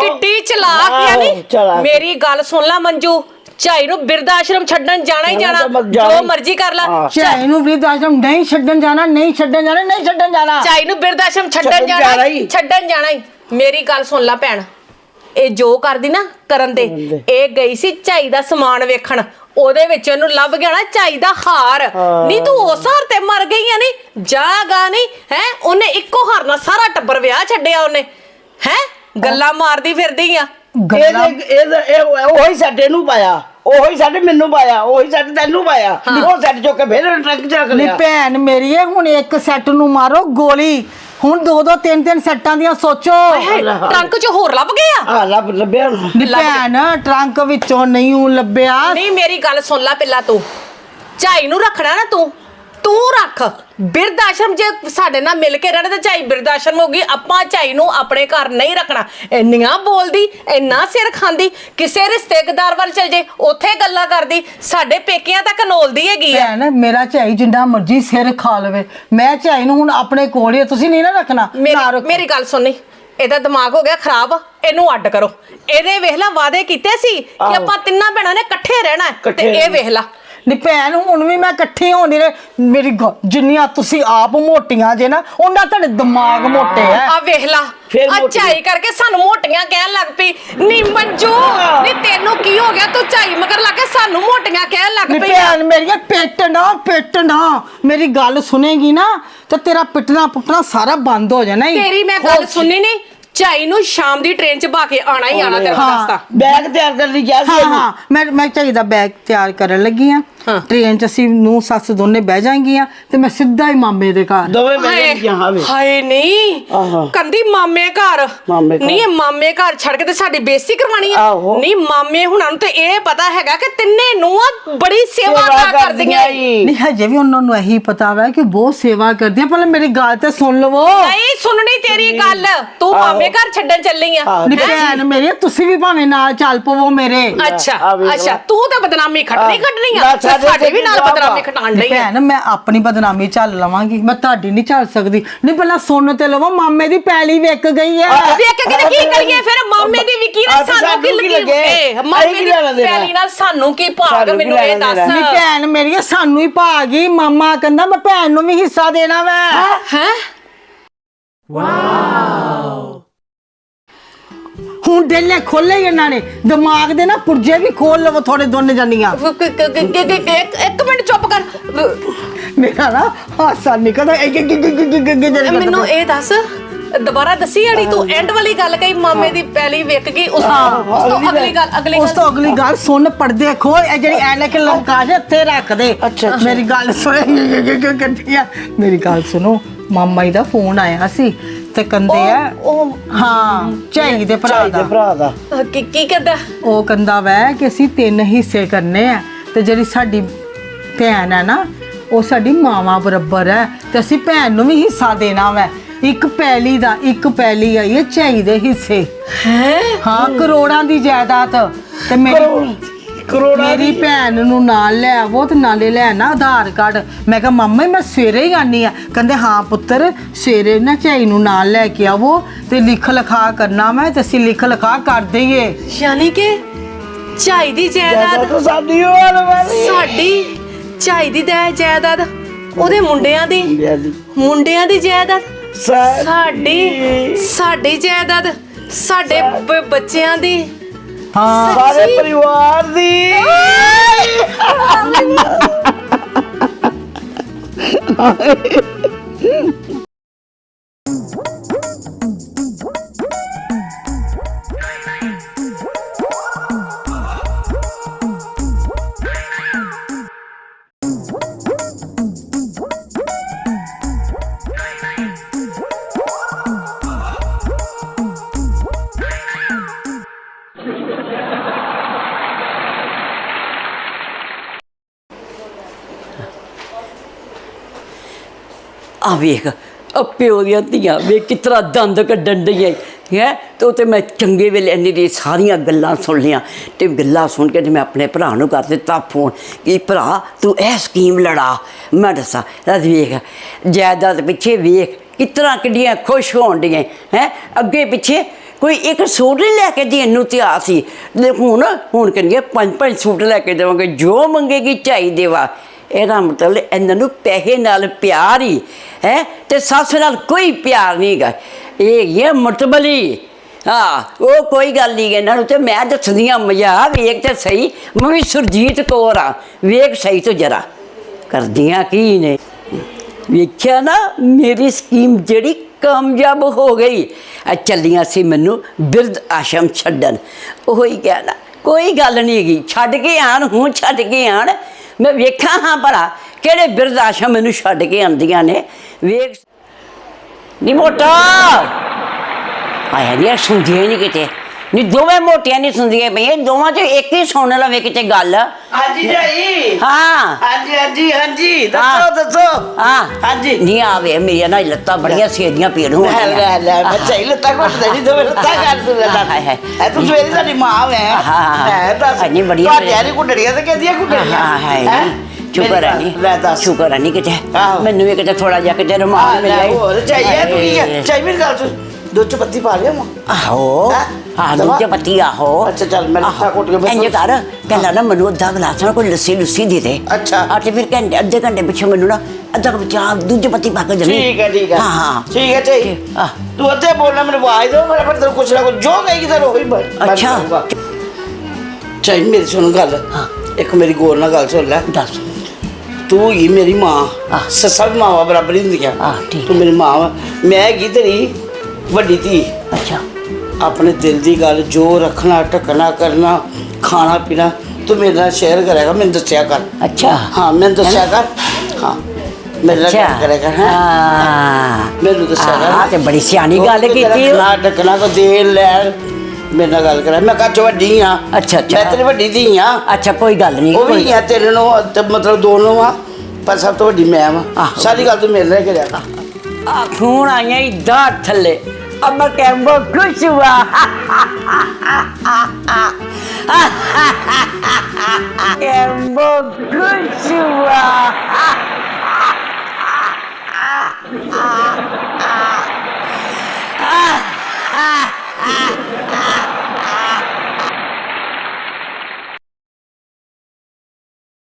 ਕਿੱਡੀ ਚਲਾਕ ਆ ਆਹੋ, ਨੀ। ਮੇਰੀ ਗੱਲ ਸੁਣ ਲੈ ਮੰਜੂ। ਝਾਈ ਨੂੰ ਬਿਰਧ ਆਸ਼ਰਮ ਛੱਡਣ ਜਾਣਾ ਹੀ ਜਾਣਾ ਜਾਣਾ। ਤਾਂ ਜਾਣਾ ਜੋ ਹੀ। ਮਰਜ਼ੀ ਕਰ ਲੈ। ਹਾਂ। ਝਾਈ ਨੂੰ ਬਿਰਧ ਆਸ਼ਰਮ ਨਹੀਂ ਛੱਡਣ ਜਾਣਾ ਨਹੀਂ ਛੱਡਣ ਜਾਣਾ ਨਹੀਂ ਛੱਡਣ ਜਾਣਾ। ਝਾਈ ਨੂੰ ਬਿਰਧ ਆਸ਼ਰਮ ਛੱਡਣ ਛੱਡਣ ਜਾਣਾ ਜਾਣਾ ਹੀ, ਹੀ। ਛੱਡਣ ਜਾਣਾ ਹੀ। ਮੇਰੀ ਗੱਲ ਸੁਣ ਲੈ ਭੈਣ। ਇਹ ਜੋ ਕਰਦੀ ਨਾ ਕਰਨ ਦੇ ਇਹ ਗਈ ਸੀ ਝਾਈ ਦਾ ਸਮਾਨ ਵੇਖਣ। ਉਹਦੇ ਵਿੱਚ ਉਹਨੂੰ ਲੱਭ ਗਿਆ ਨਾ ਝਾਈ ਦਾ ਹਾਰ। ਨਹੀਂ ਤੂੰ ਉਸ ਹਾਰ ਤੇ ਮਰ ਗਈ ਆ ਨਹੀਂ ਜਾਗਾ ਨਹੀਂ ਹੈ? ਉਹਨੇ ਇੱਕੋ ਹਾਰ ਨਾਲ ਸਾਰਾ ਟੱਬਰ ਵਿਆਹ ਛੱਡਿਆ ਉਹਨੇ। ਹੈ? ਗੱਲਾਂ ਮਾਰਦੀ ਫਿਰਦੀ ਆ। ਗੱਲਾਂ ਇਹਦੇ ਇਹਦੇ ਇਹ ਉਹੀ ਸਾਡੇ ਨੂੰ ਪਾਇਆ। ਉਹੀ ਸਾਡੇ ਮੈਨੂੰ ਪਾਇਆ ਉਹੀ ਸਾਡੇ ਤੈਨੂੰ ਪਾਇਆ। ਉਹ ਸੱਟ ਚੁੱਕ ਕੇ ਫੇਰ ਟਰੱਕ 'ਚ ਰੱਖ ਨੀ ਲਿਆ। ਭੈਣ ਮੇਰੀ ਇਹ ਹੁਣ ਇੱਕ ਸੈੱਟ ਨੂੰ ਮਾਰੋ ਗੋਲੀ। ਹੁਣ ਦੋ ਦੋ ਤਿੰਨ ਤਿੰਨ ਸੈੱਟਾਂ ਦੀਆਂ ਸੋਚੋ। ਟਰੰਕ 'ਚ ਹੋਰ ਲੱਭ ਗਏ ਆ ਆ ਲੱਭ ਲੱਭਿਆ। ਨੀ ਭੈਣ ਟਰੰਕ ਵਿੱਚੋਂ ਨਹੀਂ ਉਹ ਲੱਭਿਆ। ਨਹੀਂ ਮੇਰੀ ਗੱਲ ਸੁਣ ਲੈ ਪਹਿਲਾਂ ਤੂੰ। ਝਾਈ ਨੂੰ ਰੱਖਣਾ ਨਾ ਤੂੰ। ਤੂੰ ਰੱਖ। ਬਿਰਧ ਆਸ਼ਰਮ ਜੇ ਸਾਡੇ ਨਾਲ ਮਿਲ ਕੇ ਰਹਿਣਾ ਤੇ ਝਾਈ ਬਿਰਧ ਆਸ਼ਰਮ ਹੋਗੀ ਆਪਾਂ ਝਾਈ ਨੂੰ ਆਪਣੇ ਘਰ ਨਹੀਂ ਰੱਖਣਾ। ਇੰਨੀਆਂ ਬੋਲਦੀ ਇੰਨਾ ਸਿਰ ਖਾਂਦੀ ਕਿਸੇ ਰਿਸ਼ਤੇਦਾਰ ਵੱਲ ਚਲ ਜੇ ਉੱਥੇ ਗੱਲਾਂ ਕਰਦੀ ਸਾਡੇ ਪੇਕਿਆਂ ਤੱਕ ਨੋਲਦੀ ਹੈਗੀ ਆ। ਭੈਣ ਮੇਰਾ ਝਾਈ ਜਿੰਨਾ ਮਰਜ਼ੀ ਸਿਰ ਖਾ ਲਵੇ। ਮੈਂ ਝਾਈ ਨੂੰ ਹੁਣ ਆਪਣੇ ਕੋਲ ਹੀ ਤੁਸੀਂ ਨਹੀਂ ਨਾ ਰੱਖਣਾ ਨਾ ਮੇਰੀ ਰੱਖੋ। ਮੇਰੀ ਗੱਲ ਸੁਣਨੀ ਇਹਦਾ ਦਿਮਾਗ ਹੋ ਗਿਆ ਖਰਾਬ ਇਹਨੂੰ ਅੱਡ ਕਰੋ। ਇਹਦੇ ਵੇਖ ਲਾ ਵਾਅਦੇ ਕੀਤੇ ਸੀ ਕਿ ਆਹੋ। ਆਪਾਂ ਤਿੰਨਾਂ ਭੈਣਾਂ ਨੇ ਇਕੱਠੇ ਰਹਿਣਾ ਹੈ, ਤੇ ਇਕੱਠੇ ਇਹ ਵੇਖ ਲਾ। ਨੀ ਭੈਣ ਹੁਣ ਵੀ ਮੈਂ ਇਕੱਠੀ ਹੋਣੀ ਰੇ ਮੇਰੀ ਗ- ਜਿੰਨੀਆਂ ਤੁਸੀਂ ਆਪ ਮੋਟੀਆਂ ਜੇ ਨਾ ਉਹਨਾਂ ਤੁਹਾਡੇ ਦਿਮਾਗ ਮੋਟੇ ਐ ਆ ਵੇਖ ਲਾ ਫੇਰ ਆ ਮੋਟੀ। ਝਾਈ ਕਰਕੇ ਸਾਨੂੰ ਮੋਟੀਆਂ ਕਹਿਣ ਲੱਗ ਪਈ ਨੀ ਮੰਜੂ ਨੀ ਤੈਨੂੰ ਕੀ ਹੋ ਗਿਆ ਤੂੰ ਝਾਈ ਮਗਰ ਲੱਗ ਕੇ ਸਾਨੂੰ ਮੋਟੀਆਂ ਕਹਿਣ ਲੱਗ ਨੀ ਪਈ ਭੈਣ ਮੇਰੀਆਂ ਪਿੱਟ ਨਾ ਪਿੱਟ ਨਾ ਮੇਰੀ ਗੱਲ ਸੁਨੇਗੀ ਨਾ ਤੇ ਤੇਰਾ ਪਿੱਟਣਾ ਪੁੱਟਣਾ ਸਾਰਾ ਬੰਦ ਹੋ ਜਾਣਾ ਈ। ਤੇਰੀ ਮੈਂ ਗੱਲ ਸੁਣਨੀ ਨਹੀਂ ਝਾਈ ਨੂੰ ਸ਼ਾਮ ਦੀ ਟ੍ਰੇਨ 'ਚ ਬਾ ਕੇ ਆਣਾ ਹੀ ਆਣਾ ਤੇਰਾ ਹਾਂ। ਰਸਤਾ ਬੈਗ ਤਿਆਰ ਕਰਨ ਲਈ ਕਿਹਾ ਸੀ ਹਾਂ ਮੈਂ ਮੈਂ ਚਾਹੀਦਾ ਬੈਗ ਤਿਆਰ ਕਰਨ ਲੱਗੀ ਆ। ਟ੍ਰੇਨ ਚ ਅਸੀਂ ਨੂੰ ਸੱਸ ਦੋਨੇ ਬਹਿ ਜਾਾਂਗੀਆਂ ਤੇ ਮੈਂ ਸਿੱਧਾ ਹੀ ਮਾਮੇ ਦੇ ਘਰ ਦੋਵੇਂ ਬੈਗ ਜਹਾਂ ਵੇ ਹਾਏ ਨਹੀਂ ਆਹਾ। ਕੰਦੀ ਮਾਮੇ ਘਰ ਮਾਮੇ ਘਰ। ਨਹੀਂ ਇਹ ਮਾਮੇ ਘਰ ਛੱਡ ਕੇ ਤੇ ਸਾਡੀ ਬੇਇੱਜ਼ਤੀ ਕਰਵਾਣੀ ਆ ਆਹੋ। ਨਹੀਂ ਮਾਮੇ ਹੁਣਾਂ ਨੂੰ ਤੇ ਇਹ ਪਤਾ ਹੈਗਾ ਕਿ ਤਿੰਨੇ ਨੂੰਹਾਂ ਬੜੀ ਸੇਵਾ ਸੇਵਾ ਕਰਦੀਆਂ। ਈ। ਨਹੀਂ ਹਜੇ ਵੀ ਉਹਨਾਂ ਨੂੰ ਇਹੀ ਪਤਾ ਵਾ ਕਿ ਬਹੁਤ ਸੇਵਾ ਕਰਦੀ ਆ ਪਹਿਲਾਂ ਮੇਰੀ ਗੱਲ ਤੇ ਸੁਣ ਲਵੋ ਨਹੀਂ ਸੁਣਨੀ ਤੇਰੀ ਗੱਲ ਤੂੰ। ਮਾਮੇ ਘਰ ਛੱਡਣ ਚੱਲੀ ਆ। ਨੀ ਭੈਣ ਮੇਰੀ ਤੁਸੀਂ ਵੀ ਭਾਵੇਂ ਨਾਲ ਚੱਲ ਪਵੋ ਮੇਰੇ ਅੱਛਾ ਆ ਵੇਖ ਅੱਛਾ। ਤੂੰ ਤਾਂ ਬਦਨਾਮੀ ਖੱਟਣੀ ਖੱਟਣੀ ਆ ਨਾ ਸਾਡੇ ਵੀ ਨਾਲ। ਬਦਨਾਮੀ ਖਟਾਣ ਨੀ ਲਈ ਭੈਣ ਮੈਂ ਆਪਣੀ ਬਦਨਾਮੀ ਚੱਲ ਲਵਾਂਗੀ। ਮੈਂ ਤੁਹਾਡੀ ਨਹੀਂ ਚੱਲ ਸਕਦੀ। ਨਹੀਂ ਪਹਿਲਾਂ ਸੁਣ ਤੇ ਲਵੋ ਮਾਮੇ ਦੀ ਪੈਲੀ ਵਿਕ ਗਈ ਹੈ। ਵੇਖ ਕੇ ਕੀ ਕਰੀਏ? ਫਿਰ ਮਾਮੇ ਦੀ ਵਿਕੀ ਸਾਨੂੰ ਕੀ ਲੱਗੇ ਮਾਮੇ ਦੀ? ਪੈਲੀ ਨਾਲ ਸਾਨੂੰ ਕੀ ਭਾਗ? ਮੈਨੂੰ ਇਹ ਦੱਸ। ਦੇਣਾ? ਨੀ ਭੈਣ ਮੇਰੀ ਸਾਨੂੰ ਹੀ ਭਾਗੀ ਮਾਮਾ ਕਹਿੰਦਾ ਮੈਂ ਭੈਣ ਨੂੰ ਵੀ ਹਿੱਸਾ ਦੇਣਾ ਵਾ। ਹੈ? ਹੁਣ ਡੇਲੇ ਖੋਲੇ ਇਹਨਾਂ ਨੇ ਦਿਮਾਗ ਦੇ ਨਾ ਪੁਰਜੇ ਵੀ ਖੋਲ ਲਵੋ ਥੋੜੇ ਦੋਨੇ ਜਾਨੀਆਂ ਇੱਕ ਮਿੰਟ ਚੁੱਪ ਕਰ ਮੇਰਾ ਨਾ ਹਾਸਾ ਨਿਕਲਦਾ ਇੱਕ ਇੱਕ ਇੱਕ ਇੱਕ ਇੱਕ ਇੱਕ ਮੈਨੂੰ ਇਹ ਦੱਸ ਦੁਬਾਰਾ ਦੱਸੀ ਜਿਹੜੀ ਤੂੰ ਐਂਡ ਵਾਲੀ ਗੱਲ ਕਹੀ ਮਾਮੇ ਦੀ ਪੈਲੀ ਵਿਕ ਗਈ ਉਸ ਉਸ ਤੋਂ ਅਗਲੀ ਗੱਲ ਅਗਲੀ ਉਸ ਗੱਲ ਤੋਂ ਅਗਲੀ ਗੱਲ ਸੁਣ ਪਰਦੇ ਖੋਲ ਇਹ ਜਿਹੜੀ ਐਨਕ ਲਮਕਾ ਜੇ ਉੱਤੇ ਰੱਖ ਦੇ। ਮੇਰੀ ਗੱਲ ਸੁਣ ਮੇਰੀ ਗੱਲ ਸੁਣੋ ਮਾਮਾ ਜੀ ਦਾ ਫੋਨ ਆਇਆ ਸੀ ਤੇ ਕੰਦੇ ਆ। ਉਹ ਹਾਂ ਝਾਈ ਦੇ ਭਰਾ ਦੇ ਦਾ। ਭਰਾ ਦਾ। ਅਹ, ਕੀ ਕੀ ਕਹਿੰਦਾ? ਉਹ ਕੰਦਾ ਵੈ ਕਿ ਅਸੀਂ ਤਿੰਨ ਹਿੱਸੇ ਕਰਨੇ ਆ ਤੇ ਜਿਹੜੀ ਸਾਡੀ ਭੈਣ ਹੈ ਨਾ ਉਹ ਸਾਡੀ ਮਾਵਾ ਬਰਾਬਰ ਹੈ ਤੇ ਅਸੀਂ ਭੈਣ ਨੂੰ ਵੀ ਹਿੱਸਾ ਦੇਣਾ ਵੈ। ਇੱਕ ਪੈਲੀ ਦਾ ਇੱਕ ਪੈਲੀ ਆਈ ਹੈ ਝਾਈ ਦੇ ਹਿੱਸੇ। ਹੈ? ਹਾਂ ਕਰੋੜਾਂ ਦੀ ਜਾਇਦਾਦ ਤੇ ਮੇਰੀ ਕਰੋੜਾਂ ਮੇਰੀ ਭੈਣ ਨੂੰ ਨਾਲ ਲੈ ਆਵੋ ਤੇ ਨਾਲੇ ਲੈ ਨਾ ਆਧਾਰ ਕਾਰਡ। ਮੈਂ ਕਿਹਾ ਮੰਮਾ ਜੀ, ਮੈਂ ਸਵੇਰੇ ਹੀ ਆਨੀ ਆ ਕਹਿੰਦੇ ਹਾਂ ਪੁੱਤਰ ਸਵੇਰੇ ਨਾ ਝਾਈ ਨੂੰ ਨਾਲ ਲੈ ਕੇ ਆਵੋ ਤੇ ਲਿਖ ਲਿਖਾ ਕਰਨਾ ਮੈਂ ਤੇ ਅਸੀਂ ਲਿਖ ਲਿਖਾ ਕਰ ਦਈਏ। ਯਾਨੀ ਕਿ ਝਾਈ ਦੀ ਜਾਇਦਾਦ ਤਾਂ ਸਾਡੀ ਹੋਣ ਵਾਲੀ ਸਾਡੀ ਝਾਈ ਦੀ ਦਾ ਜਾਇਦਾਦ ਉਹਦੇ ਮੁੰਡਿਆਂ ਦੀ। ਮੁੰਡਿਆਂ ਦੀ। ਦੀ ਜਾਇਦਾਦ। ਸਾਡੀ। ਸਾਡੀ ਸਾਡੀ ਜਾਇਦਾਦ ਸਾਡੇ ਬ- ਬੱਚਿਆਂ ਦੀ। ਹਾਂ। ਸਾਰੇ ਪਰਿਵਾਰ ਦੀ। ਵੇਖ ਆ ਪਿਓ ਦੀਆਂ ਧੀਆਂ ਵੇਖ ਕਿਤਰਾ ਦੰਦ ਕੱਢਣ ਡਈਆਂ ਹੈ? ਤੇ ਉਹ ਤੇ ਮੈਂ ਚੰਗੇ ਵੇਲੇ ਇੰਨੀ ਦੀ ਸਾਰੀਆਂ ਗੱਲਾਂ ਸੁਣ ਲੀਆਂ ਤੇ ਗੱਲਾਂ ਸੁਣ ਕੇ ਤੇ ਮੈਂ ਆਪਣੇ ਭਰਾ ਨੂੰ ਕਰ ਦਿੱਤਾ ਫੋਨ ਕਿ ਭਰਾ ਤੂੰ ਇਹ ਸਕੀਮ ਲੜਾ। ਮੈਂ ਦੱਸਾਂ, ਰਾਜ ਵੇਖ, ਜਾਇਦਾਦ ਪਿੱਛੇ ਵੇਖ ਕਿਤਰਾ ਕਿੱਡੀਆਂ ਖੁਸ਼ ਹੋਣ ਡੀਆਂ ਹੈ? ਅੱਗੇ ਪਿੱਛੇ ਕੋਈ ਇੱਕ ਸੂਟ ਨਹੀਂ ਲੈ ਕੇ ਦੇਣ ਨੂੰ ਤਿਆਰ ਸੀ। ਹੁਣ ਹੁਣ ਕਹਿੰਗੇ ਪੰਜ ਪੰਜ ਸੂਟ ਲੈ ਕੇ ਦੇਵਾਂਗੇ, ਜੋ ਮੰਗੇਗੀ ਚਾਹੀਦੇ ਵਾ। ਇਹਦਾ ਮਤਲਬ ਇਹਨਾਂ ਨੂੰ ਪੈਸੇ ਨਾਲ ਪਿਆਰ ਹੀ, ਹੈ? ਤੇ ਸੱਸ ਨਾਲ ਕੋਈ ਪਿਆਰ ਨਹੀਂਗਾ ਇਹ ਇਹ ਮਤਬਲੀ। ਹਾਂ, ਉਹ ਕੋਈ ਗੱਲ ਨਹੀਂ ਇਹਨਾਂ ਨੂੰ ਤੇ ਮੈਂ ਦੱਸਦੀ ਦੱਸਦੀਆਂ ਮਜ਼ਾ, ਵੇਖ ਤੇ ਸਹੀ। ਮੈਂ ਵੀ ਸੁਰਜੀਤ ਕੌਰ ਆ ਵੇਖ ਸਹੀ ਤੋਂ ਜਰਾ। ਕਰਦੀਆਂ ਕੀ ਨੇ? ਵੇਖਿਆ ਨਾ, ਮੇਰੀ ਸਕੀਮ ਜਿਹੜੀ ਕਾਮਯਾਬ ਹੋ ਗਈ। ਚੱਲੀਆਂ ਸੀ ਮੈਨੂੰ ਬਿਰਧ ਆਸ਼ਰਮ ਛੱਡਣ। ਉਹੀ ਕਹਿਣਾ, ਕੋਈ ਗੱਲ ਨਹੀਂ ਹੈਗੀ। ਛੱਡ ਕੇ ਆਣ ਹੁਣ ਛੱਡ ਕੇ ਆਣ ਮੈਂ ਵੇਖਾਂ ਹਾਂ ਭਲਾ, ਕਿਹੜੇ ਬਿਰਧ ਆਸ਼ਰਮ ਮੈਨੂੰ ਛੱਡ ਕੇ ਆਂਦੀਆਂ ਨੇ। ਵੇਖ। ਨੀ ਮੋਟਾ। ਆਇਆ ਨਹੀਂ ਸੁਣਦੀ ਨਹੀਂ ਕਿਤੇ। ਨਹੀਂ ਦੋਵੇਂ ਮੋਟੀਆਂ ਨਹੀਂ ਸੁਣਦੀਆਂ ਪਈਆਂ ਦੋਵਾਂ ਚ ਇੱਕ ਹੀ ਸੁਣ ਲਵੇ ਕਿਤੇ ਗੱਲ। ਹਾਂਜੀ ਜਾਈ। ਹਾਂ। ਹਾਂਜੀ ਹਾਂਜੀ ਹਾਂਜੀ। ਦੱਸੋ ਹਾਂ। ਦੱਸੋ। ਹਾਂ। ਹਾਂਜੀ। ਨਹੀਂ ਆਵੇ ਮੇਰੀਆਂ ਨਾ ਲੱਤਾਂ ਬੜੀਆਂ ਸੇਦੀਆਂ ਪੀੜ ਹੋ ਲੈ ਲੈ ਲੈ ਮੈਂ ਚਾਹੀ ਲੱਤਾਂ ਘੁੱਟ ਦੇਣੀ ਤੇ ਲੱਤਾਂ ਕਰ ਲੈ ਹਾਏ ਹਾਏ। ਐ ਤੂੰ ਸਵੇਰੇ ਸਾਡੀ ਮਾਂ ਹਾਂ। ਹੈ ਦੱਸ ਇੰਨੀ ਬੜੀਆਂ ਤੁਹਾਡੀਆਂ ਨਹੀਂ ਕੁੰਡੜੀਆਂ ਤੇ ਕਹਿੰਦੀਆਂ ਕੁੰਡੜੀਆਂ ਹਾਂ ਹੈ ਹੈਂ? ਸ਼ੁਕਰ ਹੈ ਗੱਲ- ਲੈ ਨਹੀਂ ਦੱਸ। ਸ਼ੁਕਰ ਹੈ ਨਹੀਂ ਕਿਤੇ। ਮੈਨੂੰ ਵੀ ਕਿਤੇ ਥੋੜਾ ਜਿਹਾ ਕਿਤੇ ਰਮਾਨ ਮਿਲ ਜਾਏ ਹੋਰ ਚਾਹੀਏ ਤੂੰ ਕੀ ਹੈ ਚਾਹੀ ਮੇਰੀ ਗੱਲ ਸੁਣ ਦੁੱਧ ਚ ਪੱਤੀ ਪਾ ਲਿਆ ਮਾਂ ਆਹੋ ਹੈਂ? ਹਾਂ ਦਵਾ? ਦੂਜੇ ਪੱਤੀ ਆਹੋ ਅੱਛਾ, ਚੱਲ, ਮੈਂ ਲੱਤਾਂ ਘੁੱਟ ਕੇ ਬੈਠਾ। ਇੰਜ ਕਰ ਕਹਿੰਦਾ ਨਾ ਮੈਨੂੰ ਅੱਧਾ ਗਲਾਸ ਨਾਲ ਕੋਈ ਲੱਸੀ ਲੁੱਸੀ ਦੇ ਦੇ ਅੱਛਾ। ਆ ਤੇ ਫਿਰ ਘੰਟੇ ਅੱਧੇ ਘੰਟੇ ਪਿੱਛੇ ਮੈਨੂੰ ਨਾ ਅੱਧਾ ਕੱਪ ਚਾਹ ਦੂਜੇ ਪੱਤੀ ਪਾ ਕੇ ਜਮੀ ਠੀਕ ਹੈ ਠੀਕ ਹੈ ਹਾਂ ਹਾਂ ਠੀਕ ਹੈ ਚਾਹੀ ਆਹ। ਤੂੰ ਅੱਧੇ ਬੋਲਣਾ ਮੈਨੂੰ ਆਵਾਜ਼ ਦੋ ਮੈਂ ਫਿਰ ਤੈਨੂੰ ਕੁਛ ਨਾ ਕੁਛ ਜੋ ਕਹੇਗੀ ਤੇ ਉਹੀ ਬਣ ਅੱਛਾ। ਚਾਹੀ ਮੇਰੀ ਸੁਣ ਗੱਲ ਹਾਂ। ਇੱਕ ਮੇਰੀ ਗੌਰ ਨਾਲ ਗੱਲ ਸੁਣ ਲੈ ਦੱਸ ਤੂੰ ਹੀ ਮੇਰੀ ਮਾਂ ਆਹ। ਸੱਸਾਂ ਵੀ ਮਾਵਾਂ ਬਰਾਬਰ ਹੀ ਹੁੰਦੀਆਂ ਆਹ, ਠੀਕ ਤੂੰ ਮੇਰੀ ਮਾਂ ਵਾ ਮੈਂ ਹੈਗੀ ਤੇਰੀ ਵੱਡੀ ਧੀ। ਅੱਛਾ। ਆਪਣੇ ਦਿਲ ਦੀ ਗੱਲ ਜੋ ਰੱਖਣਾ ਟਕਣਾ ਕਰਨਾ ਖਾਣਾ ਪੀਣਾ ਤੂੰ ਮੇਰੇ ਨਾਲ ਸ਼ੇਅਰ ਕਰੇਗਾ ਮੈਨੂੰ ਦੱਸਿਆ ਕਰ। ਅੱਛਾ। ਹਾਂ ਮੈਨੂੰ ਦੱਸਿਆ ਕਰ। ਹਾਂ ਮੇਰੇ ਨਾਲ ਗੱਲ ਕਰੇਗਾ ਹੈਂ? ਹਾਂ। ਮੈਨੂੰ ਦੱਸਿਆ ਕਰ। ਹਾਂ ਤੇ ਬੜੀ ਸਿਆਣੀ ਗੱਲ ਕੀਤੀ ਨਾ ਟਕਣਾ ਕੋ ਦੇ ਲੈਣ ਮੇਰੇ ਨਾਲ ਗੱਲ ਕਰਾ ਮੈਂ ਕੱਚ ਵੱਡੀ ਆ। ਅੱਛਾ, ਅੱਛਾ। ਮੈਂ ਤੇਰੀ ਵੱਡੀ ਧੀ ਆ। ਅੱਛਾ ਕੋਈ ਗੱਲ ਨਹੀਂ ਉਹ ਵੀ ਆ ਤੇਰੇ ਨੂੰ ਤੇ ਮਤਲਬ ਦੋਨੋਂ ਆ ਪਰ ਸਭ ਤੋਂ ਵੱਡੀ ਮੈਂ ਆ। ਸਾਰੀ ਗੱਲ ਤੂੰ ਮੇਰੇ ਨਾਲ ਕਰਿਆ ਕਰ। ਆ ਖੂਨ ਆਈਆਂ ਇਦਾਂ ਥੱਲੇ। American Christmas American Christmas Ah, ah, ah.